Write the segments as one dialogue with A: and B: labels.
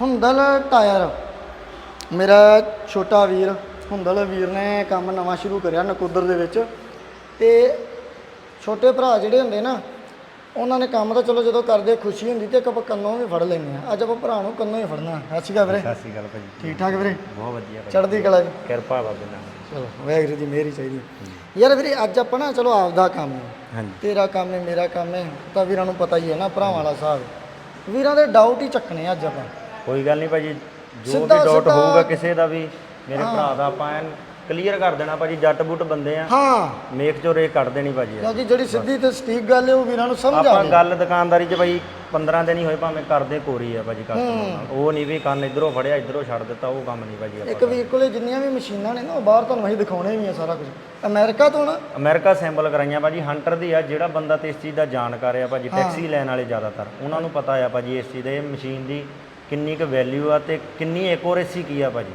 A: Hundal tyre. ਮੇਰਾ ਛੋਟਾ ਵੀਰ ਹੁੰਦਲ ਵੀਰ ਨੇ ਕੰਮ ਨਵਾਂ ਸ਼ੁਰੂ ਕਰਿਆ ਨਕੁੱਦਰ ਦੇ ਵਿੱਚ। ਤੇ ਛੋਟੇ ਭਰਾ ਜਿਹੜੇ ਹੁੰਦੇ ਨਾ ਉਹਨਾਂ ਨੇ ਕੰਮ ਤਾਂ ਚਲੋ ਜਦੋਂ ਕਰਦੇ ਖੁਸ਼ੀ ਹੁੰਦੀ ਤੇ ਇੱਕ ਆਪਾਂ ਕੰਨੋਂ ਵੀ ਫੜ ਲੈਂਦੇ ਆ ਅੱਜ ਆਪਾਂ ਭਰਾ ਨੂੰ ਕੰਨੋਂ ਹੀ ਫੜਨਾ। ਸਤਿ ਸ਼੍ਰੀ ਅਕਾਲ ਵੀਰੇ।
B: ਸਤਿ ਸ਼੍ਰੀ ਅਕਾਲ ਭਾਜੀ।
A: ਠੀਕ ਠਾਕ ਵੀਰੇ?
B: ਬਹੁਤ ਵਧੀਆ ਭਾਜੀ।
A: ਚੜ੍ਹਦੀ ਕਲਾ ਜੀ।
B: ਕਿਰਪਾ ਬਾਬੇ ਨਾਲ
A: ਚਲੋ ਵਾਹਿਗੁਰੂ ਦੀ ਮਿਹਰ ਹੀ ਚਾਹੀਦੀ। ਯਾਰ ਵੀਰੇ ਅੱਜ ਆਪਾਂ ਨਾ ਚਲੋ ਆਪਦਾ ਕੰਮ ਹੈ।
B: ਹਾਂਜੀ।
A: ਤੇਰਾ ਕੰਮ ਹੈ ਮੇਰਾ ਕੰਮ ਹੈ। ਤਾਂ ਵੀਰਾਂ ਨੂੰ ਪਤਾ ਹੀ ਹੈ ਨਾ ਭਰਾਵਾਂ ਵਾਲਾ ਹਿਸਾਬ। ਵੀਰਾਂ ਦੇ ਡਾਊਟ ਹੀ ਚੱਕਣੇ ਅੱਜ ਆਪਾਂ।
B: ਕੋਈ ਗੱਲ ਨਹੀਂ ਭਾਜੀ ਜੋ ਵੀ
A: ਸਿੱਧਾ- ਸਿੱਧਾ-
B: ਹੋਊਗਾ ਕਿਸੇ ਦਾ ਵੀ ਮੇਰੇ ਭਰਾ ਦਾ ਆਪਾਂ ਐਨ ਕਲੀਅਰ ਕਰ ਦੇਣਾ ਭਾਜੀ ਜੱਟ ਬੁੱਟ ਬੰਦੇ ਆ।
A: ਹਾਂ।
B: ਮੇਕ ਚੋ ਰੇ ਕੱਢ ਦੇਣੀ ਭਾਜੀ
A: ਕਿਉਂਕਿ ਜਿਹੜੀ ਸਿੱਧੀ ਤੇ ਸਟੀਕ ਗੱਲ ਹੈ ਉਹ ਵੀਰਾਂ ਨੂੰ ਸਮਝ ਆ
B: ਆਪਾਂ ਗੱਲ ਦੁਕਾਨਦਾਰੀ 'ਚ ਭਾਈ 15 ਦਿਨ ਹੀ ਹੋਏ ਭਾਵੇਂ ਕਰਦੇ ਕੋਰੀ ਆ ਭਾਜੀ ਕਸਟਮਰ ਨਾਲ ਉਹ ਨਹੀਂ ਵੀ ਕੰਨ ਇਧਰੋਂ ਫੜਿਆ ਇਧਰੋਂ ਛੱਡ ਦਿੱਤਾ ਉਹ ਕੰਮ ਨਹੀਂ ਭਾਜੀ
A: ਇੱਕ
B: ਆਪਾਂ
A: ਵੀਰ ਕੋਲੇ ਜਿੰਨੀਆਂ ਵੀ ਮਸ਼ੀਨਾਂ ਨੇ ਨਾ ਉਹ ਬਾਹਰ ਤੁਹਾਨੂੰ ਅਸੀਂ ਦਿਖਾਉਣੇ ਵੀ ਆ ਸਾਰਾ ਕੁਝ। ਅਮਰੀਕਾ ਤੋਂ ਨਾ।
B: ਅਮਰੀਕਾ ਸੈਂਪਲ ਕਰਾਈਆਂ ਭਾਜੀ ਹੰਟਰ ਦੀ ਆ ਜਿਹੜਾ ਬੰਦਾ ਤੇ ਇਸ ਚੀਜ਼ ਦਾ ਜਾਣਕਾਰ ਆ ਭਾਜੀ ਟੈਕਸੀ ਲੈਣ ਵਾਲੇ ਜ਼ਿਆਦਾਤਰ ਉਹਨਾਂ ਨੂੰ ਪਤਾ ਆ ਭਾਜੀ ਇਸ ਚੀਜ਼ ਦੇ ਮਸ਼ੀਨ ਦੀ ਕਿੰਨੀ ਕੁ ਵੈਲਿਊ ਆ ਤੇ ਕਿੰਨੀ ਐਕੂਰੇਸੀ ਕੀ ਆ ਭਾਜੀ?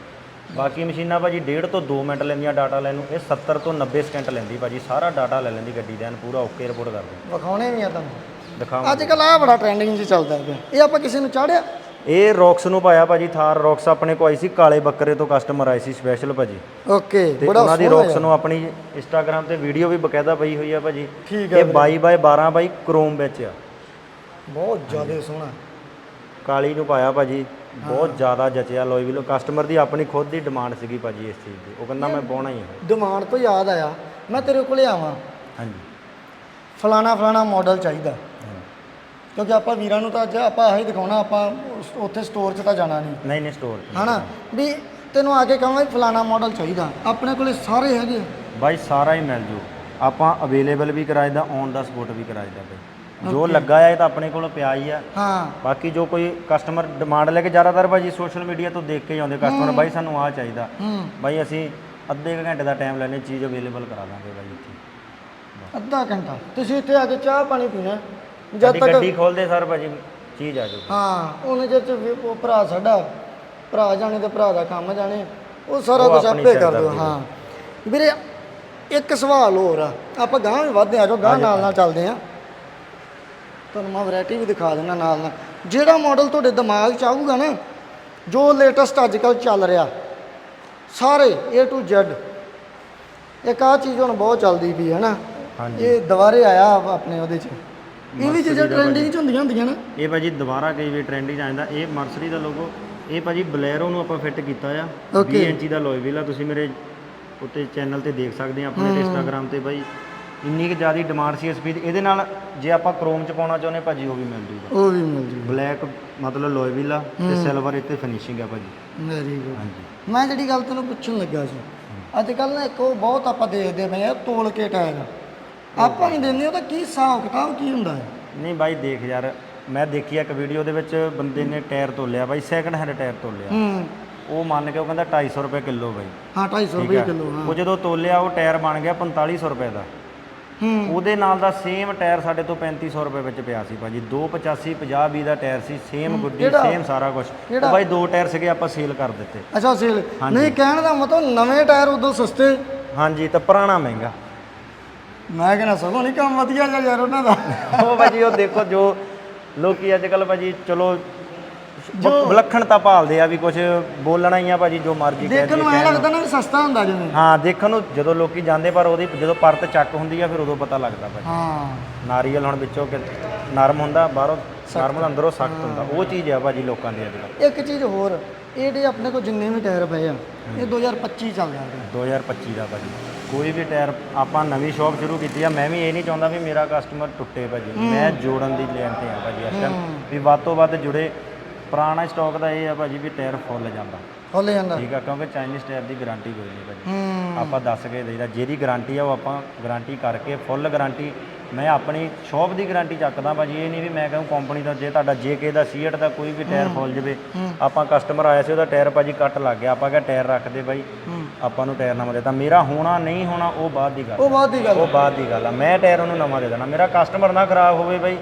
B: ਬਾਕੀ ਮਸ਼ੀਨਾਂ ਭਾਜੀ 1.5 ਤੋਂ 2 ਮਿੰਟ ਲੈਂਦੀਆਂ ਡਾਟਾ ਲੈਣ ਨੂੰ ਇਹ 70 ਤੋਂ 90 ਸਕਿੰਟ ਲੈਂਦੀ ਭਾਜੀ ਸਾਰਾ ਡਾਟਾ ਲੈ ਲੈਂਦੀ ਗੱਡੀ ਦਾ ਐਨ ਪੂਰਾ ਓਕੇ ਰਿਪੋਰਟ ਕਰਦੀ
A: ਵਿਖਾਉਣੇ ਵੀ ਆ ਤੁਹਾਨੂੰ।
B: ਦਿਖਾਵਾਂ
A: ਅੱਜ ਕੱਲ ਆ ਬੜਾ ਟ੍ਰੈਂਡਿੰਗ 'ਚ ਚੱਲਦਾ ਪਿਆ। ਇਹ ਆਪਾਂ ਕਿਸੇ ਨੂੰ ਚਾੜਿਆ?
B: ਇਹ ਰੌਕਸ ਨੂੰ ਪਾਇਆ ਭਾਜੀ ਥਾਰ ਰੌਕਸ ਆਪਣੇ ਕੋ ਆਈ ਸੀ ਕਾਲੇ ਬੱਕਰੇ ਤੋਂ ਕਸਟਮਰ ਆਏ ਸੀ ਸਪੈਸ਼ਲ ਭਾਜੀ।
A: ਓਕੇ
B: ਤੇ ਉਹਨਾਂ ਦੀ ਰੌਕਸ ਨੂੰ ਆਪਣੀ ਇੰਸਟਾਗ੍ਰam ਤੇ ਵੀਡੀਓ ਵੀ ਬਕਾਇਦਾ ਪਈ ਹੋਈ ਆ ਭਾਜੀ।
A: ਠੀਕ
B: ਇਹ 22 ਬਾਈ 12 ਬਾਈ ਕ੍ਰੋਮ ਵਿੱਚ ਆ।
A: ਬਹੁਤ ਜ਼ਿਆਦਾ ਸੋਹਣਾ।
B: ਕਾਲੀ ਨੂੰ ਪਾਇਆ ਭਾਜੀ ਬਹੁਤ ਜ਼ਿਆਦਾ ਜਚਿਆ ਲੋਈ ਵੀ। ਕਸਟਮਰ ਦੀ ਆਪਣੀ ਖੁਦ ਦੀ ਡਿਮਾਂਡ ਸੀਗੀ ਭਾਜੀ ਇਸ ਚੀਜ਼ ਦੀ। ਉਹ ਕਹਿੰਦਾ ਮੈਂ ਪਾਉਣਾ ਹੀ ਹੈ
A: ਡਿਮਾਂਡ ਤੋਂ ਯਾਦ ਆਇਆ ਮੈਂ ਤੇਰੇ ਕੋਲੇ ਆਵਾਂ।
B: ਹਾਂਜੀ।
A: ਫਲਾਣਾ ਫਲਾਣਾ ਮਾਡਲ ਚਾਹੀਦਾ। ਕਿਉਂਕਿ ਆਪਾਂ ਵੀਰਾਂ ਨੂੰ ਤਾਂ ਅੱਜ ਆਪਾਂ ਆਹੀ ਦਿਖਾਉਣਾ ਆਪਾਂ ਉੱਥੇ ਸਟੋਰ 'ਚ ਤਾਂ ਜਾਣਾ ਨਹੀਂ।
B: ਨਹੀਂ ਨਹੀਂ ਸਟੋਰ
A: ਹਨਾ? ਵੀ ਤੈਨੂੰ ਆ ਕੇ ਕਹਾਂ ਫਲਾਣਾ ਮਾਡਲ ਚਾਹੀਦਾ। ਆਪਣੇ ਕੋਲੇ ਸਾਰੇ ਹੈਗੇ
B: ਬਾਈ ਸਾਰਾ ਹੀ ਮਿਲ ਜੂ। ਆਪਾਂ ਅਵੇਲੇਬਲ ਵੀ ਕਰਾਇਦਾ ਔਨ ਦਾ ਸਪੋਰਟ ਵੀ ਕਰਾਇਦਾ ਭਾਈ ਜੋ ਲੱਗਾ ਆ ਇਹ ਤਾਂ ਆਪਣੇ ਕੋਲ ਪਿਆ ਹੀ ਆ।
A: ਹਾਂ।
B: ਬਾਕੀ ਜੋ ਕੋਈ ਕਸਟਮਰ ਡਿਮਾਂਡ ਲੈ ਕੇ ਜ਼ਿਆਦਾਤਰ ਭਾਜੀ ਸੋਸ਼ਲ ਮੀਡੀਆ ਤੋਂ ਦੇਖ ਕੇ ਹੀ ਆਉਂਦੇ। ਕਸਟਮਰ ਬਾਈ ਸਾਨੂੰ ਆਹ ਚਾਹੀਦਾ।
A: ਹੂੰ।
B: ਬਾਈ ਅਸੀਂ ਅੱਧੇ ਕੁ ਘੰਟੇ ਦਾ ਟਾਈਮ ਲੈਣੇ ਚੀਜ਼ ਅਵੇਲੇਬਲ ਕਰਾ ਦਾਂਗੇ ਬਾਈ ਇੱਥੇ।
A: ਅੱਧਾ ਘੰਟਾ। ਤੁਸੀਂ ਇੱਥੇ ਆ ਕੇ ਚਾਹ ਪਾਣੀ ਪੀਣਾ। ਜਦ
B: ਸਾਡੀ
A: ਤੱਕ
B: ਗੱਡੀ ਖੋਲਦੇ ਸਰ ਭਾਜੀ ਚੀਜ਼ ਆ ਜਾਊਗੀ।
A: ਹਾਂ ਉਹਨੇ ਜੇ ਉਹ ਭਰਾ ਸਾਡਾ ਭਰਾ ਜਾਣੇ ਤੇ ਭਰਾ ਦਾ ਕੰਮ ਜਾਣੇ ਉਹ ਸਾਰਾ
B: ਉਹ
A: ਕੁਝ
B: ਆਪਣੀ
A: ਆਪੇ ਕਰ
B: ਸਿਰਦਰਦੀ
A: ਹਾਂ। ਵੀਰੇ ਇੱਕ ਸਵਾਲ ਹੋਰ ਆ। ਆਪਾਂ ਗਾਂ ਵੀ ਵਧਦੇ ਆ ਜੋ ਗਾਂ ਨਾਲ ਨਾਲ ਚੱਲਦੇ ਆ। ਤੁਹਾਨੂੰ ਮੈਂ ਵੈਰਾਈਟੀ ਵੀ ਦਿਖਾ ਦਿੰਦਾ ਨਾਲ ਨਾਲ। ਜਿਹੜਾ ਮਾਡਲ ਤੁਹਾਡੇ ਦਿਮਾਗ 'ਚ ਆਊਗਾ ਨਾ ਜੋ ਲੇਟੈਸਟ ਅੱਜ ਕੱਲ ਚੱਲ ਰਿਹਾ ਸਾਰੇ A to Z ਇੱਕ ਆ ਚੀਜ਼ ਹੁਣ ਬਹੁਤ ਚੱਲਦੀ ਪਈ ਹੈ ਨਾ। ਇਹ ਦੁਬਾਰੇ ਆਇਆ ਆਪਣੇ ਉਹਦੇ 'ਚ। ਇਹ ਵੀ ਚੀਜ਼ਾਂ ਟ੍ਰੈਂਡਿੰਗ 'ਚ ਹੁੰਦੀਆਂ ਹੁੰਦੀਆਂ ਨਾ।
B: ਇਹ ਭਾਜੀ ਦੁਬਾਰਾ ਕਈ ਵੀ ਟ੍ਰੈਂਡਿੰਗ ਆ ਜਾਂਦਾ। ਇਹ ਮਰਸਰੀ ਦਾ ਲੋਗੋ ਇਹ ਭਾਜੀ ਬਲੈਰੋ ਨੂੰ ਆਪਾਂ ਫਿੱਟ ਕੀਤਾ ਆ।
A: Okay.
B: 20 ਇੰਚੀ ਦਾ ਲੋਈ ਵੀਲ ਆ ਤੁਸੀਂ ਮੇਰੇ ਉੱਤੇ ਚੈਨਲ ਤੇ ਦੇਖ ਸਕਦੇ ਆ ਆਪਣੇ ਇੰਸਟਾਗ੍ਰam ਤੇ ਭਾਈ। ਇੰਨੀ ਕਿ ਜ਼ਿਆਦਾ ਡਿਮਾਂਡ ਸੀ ਇਸ ਸਪੀਡ ਇਹਦੇ ਨਾਲ ਜੇ ਆਪਾਂ ਕ੍ਰੋਮ ਚ ਪਾਉਣਾ ਚਾਹੁੰਦੇ ਭਾਜੀ ਉਹ ਵੀ ਮਿਲ ਜੂਗਾ।
A: ਉਹ ਵੀ ਮਿਲ ਜੂ
B: ਬਲੈਕ ਮਤਲਬ ਲੋਈ ਵੀਲ ਆ ਤੇ ਸਿਲਵਰ ਇੱਥੇ ਫਿਨਿਸ਼ਿੰਗ ਆ ਭਾਜੀ।
A: ਵੈਰੀ ਗੁੱਡ
B: ਹਾਂਜੀ।
A: ਮੈਂ ਜਿਹੜੀ ਗੱਲ ਤੈਨੂੰ ਪੁੱਛਣ ਲੱਗਾ ਸੀ ਅੱਜ ਕੱਲ ਨਾ ਇੱਕ ਉਹ ਬਹੁਤ ਆਪਾਂ ਦੇਖਦੇ ਪਏ ਆ ਤੋਲ ਕੇ ਟਾਇਰ ਆਪਾਂ ਨਹੀਂ ਦਿੰਦੇ ਉਹਦਾ ਕੀ ਹਿਸਾਬ ਕਿਤਾਬ ਕੀ ਹੁੰਦਾ ਹੈ?
B: ਨਹੀਂ ਬਾਈ ਦੇਖ ਯਾਰ ਮੈਂ ਦੇਖੀ ਆ ਇੱਕ ਵੀਡੀਓ ਦੇ ਵਿੱਚ ਬੰਦੇ ਨੇ ਟਾਇਰ ਤੋਲਿਆ ਬਾਈ ਸੈਕੰਡ ਹੈਂਡ ਟਾਇਰ ਤੋਲਿਆ।
A: ਹੂੰ।
B: ਉਹ ਮੰਨ ਕੇ ਉਹ ਕਹਿੰਦਾ 250 ਰੁਪਏ ਕਿਲੋ ਬਾਈ।
A: ਹਾਂ 250
B: ਠੀਕ
A: ਰੁਪਏ
B: ਆ।
A: ਕਿਲੋ ਹਾਂ।
B: ਉਹ ਜਦੋਂ ਤੋਲਿਆ ਉਹ ਟਾਇਰ ਬਣ ਗਿਆ 4500 ਰੁਪਏ ਦਾ। ਉਹਦੇ ਨਾਲ ਦਾ ਸੇਮ ਟਾਇਰ ਸਾਡੇ ਤੋਂ 3500 ਰੁਪਏ ਵਿੱਚ ਪਿਆ ਸੀ ਭਾਜੀ। 285 50 20 ਦਾ ਟਾਇਰ ਸੀ ਸੇਮ ਗੁੱਡੀ? ਸੇਮ ਸਾਰਾ ਕੁਝ? ਉਹ ਬਾਈ ਦੋ ਟਾਇਰ ਸੀਗੇ ਆਪਾਂ ਸੇਲ ਕਰ ਦਿੱਤੇ।
A: ਅੱਛਾ ਸੇਲ। ਨਹੀਂ ਕਹਿਣ ਦਾ ਮਤਲਬ ਨਵੇਂ ਟਾਇਰ ਉਦੋਂ ਸਸਤੇ।
B: ਹਾਂਜੀ ਤਾਂ ਪੁਰਾਣਾ ਮਹਿੰਗਾ।
A: ਮੈਂ ਕਹਿੰਦਾ ਸਗੋਂ ਨਹੀਂ ਕੰਮ ਵਧੀਆ ਜਿਹਾ ਯਾਰ ਉਹਨਾਂ ਦਾ।
B: ਉਹ ਭਾਜੀ ਉਹ ਦੇਖੋ ਜੋ ਲੋਕੀ ਅੱਜ ਕੱਲ ਭਾਜੀ ਚਲੋ ਵਿਲੱਖਣਤਾ ਭਾਲਦੇ ਆ ਵੀ ਕੁਝ ਬੋਲਣਾ ਹੀ ਆ ਭਾਜੀ ਜੋ ਮਰਜ਼ੀ ਕਹਿ
A: ਦੇਖਣ ਨੂੰ ਐ ਲੱਗਦਾ ਨਾ ਵੀ ਸਸਤਾ ਹੁੰਦਾ ਜਿਵੇਂ।
B: ਹਾਂ ਦੇਖਣ ਨੂੰ ਜਦੋਂ ਲੋਕੀ ਜਾਂਦੇ ਪਰ ਉਹਦੀ ਜਦੋਂ ਪਰਤ ਚੱਕ ਹੁੰਦੀ ਆ ਫਿਰ ਉਦੋਂ ਪਤਾ ਲੱਗਦਾ ਭਾਜੀ।
A: ਹਾਂ।
B: ਨਾਰੀਅਲ ਹੁਣ ਵਿੱਚੋਂ ਕਿ ਨਰਮ ਹੁੰਦਾ ਬਾਹਰੋਂ ਨਰਮ ਅੰਦਰੋਂ ਸਖਤ ਹੁੰਦਾ। ਉਹ ਚੀਜ਼ ਆ ਭਾਜੀ ਲੋਕਾਂ ਦੀ ਅੱਜ ਕੱਲ੍ਹ।
A: ਇੱਕ ਚੀਜ਼ ਹੋਰ ਇਹ ਜਿਹੜੇ ਆਪਣੇ ਕੋਲ ਜਿੰਨੇ ਵੀ ਟਾਇਰ ਪਏ ਆ ਇਹ 2025 ਚੱਲਦਾ ਹੈ
B: 2025 ਦਾ ਭਾਜੀ। ਕੋਈ ਵੀ ਟਾਇਰ ਆਪਾਂ ਨਵੀਂ ਸ਼ਾਪ ਸ਼ੁਰੂ ਕੀਤੀ ਆ ਮੈਂ ਵੀ ਇਹ ਨਹੀਂ ਚਾਹੁੰਦਾ ਵੀ ਮੇਰਾ ਕਸਟਮਰ ਟੁੱਟੇ ਭਾਜੀ। ਮੈਂ ਜੋੜਨ ਦੀ ਲੈਣ ਤੇ ਆ ਭਾਜੀ ਇਸ ਟਾਈਮ ਵੀ ਵੱਧ ਤੋਂ ਵੱਧ ਜੁੜੇ ਪੁਰਾਣਾ ਸਟਾਕ ਦਾ ਇਹ ਆ ਭਾਜੀ ਵੀ ਟਾਇਰ ਫੁੱਲ ਜਾਂਦਾ।
A: ਖੋਲੇ ਜਾਂਦਾ।
B: ਠੀਕ ਆ ਕਿਉਂਕਿ ਚਾਈਨੀਜ਼ ਟਾਇਰ ਦੀ ਗਾਰੰਟੀ ਕੋਈ ਨਹੀਂ ਭਾਜੀ।
A: ਹੂੰ।
B: ਆਪਾਂ ਦੱਸ ਕੇ ਦੇਈਦਾ ਜਿਹਦੀ ਗਾਰੰਟੀ ਆ ਉਹ ਆਪਾਂ ਗਾਰੰਟੀ ਕਰਕੇ ਫੁੱਲ ਗਾਰੰਟੀ ਮੈਂ ਆਪਣੀ ਸ਼ਾਪ ਦੀ ਗਾਰੰਟੀ ਚੱਕਦਾ ਭਾਜੀ ਇਹ ਨਹੀਂ ਵੀ ਮੈਂ ਕਹੂੰ ਕੰਪਨੀ ਦਾ ਜੇ ਤੁਹਾਡਾ ਜੇਕੇ ਦਾ ਸੀਟ ਦਾ ਕੋਈ ਵੀ ਟਾਇਰ ਫੁੱਲ ਜਵੇ ਆਪਾਂ ਕਸਟਮਰ ਆਇਆ ਸੀ ਉਹਦਾ ਟਾਇਰ ਭਾਜੀ ਕੱਟ ਲੱਗ ਗਿਆ ਆਪਾਂ ਕਿਹਾ ਟਾਇਰ ਰੱਖ ਦੇ ਬਾਈ ਆਪਾਂ ਨੂੰ ਟਾਇਰ ਨਵਾਂ ਦੇ ਤਾਂ ਮੇਰਾ ਹੋਣਾ ਨਹੀਂ ਹੋਣਾ ਉਹ ਬਾਅਦ ਦੀ ਗੱਲ
A: ਉਹ ਬਾਅਦ ਦੀ ਗੱਲ
B: ਉਹ ਬਾਅਦ ਦੀ ਗੱਲ ਆ। ਮੈਂ ਟਾਇਰ ਉਹਨੂੰ ਨਵਾਂ ਦੇ ਦੇਣਾ। ਮੇਰਾ ਕਸਟਮਰ ਨਾ ਖਰਾਬ ਹੋਵੇ ਬਾਈ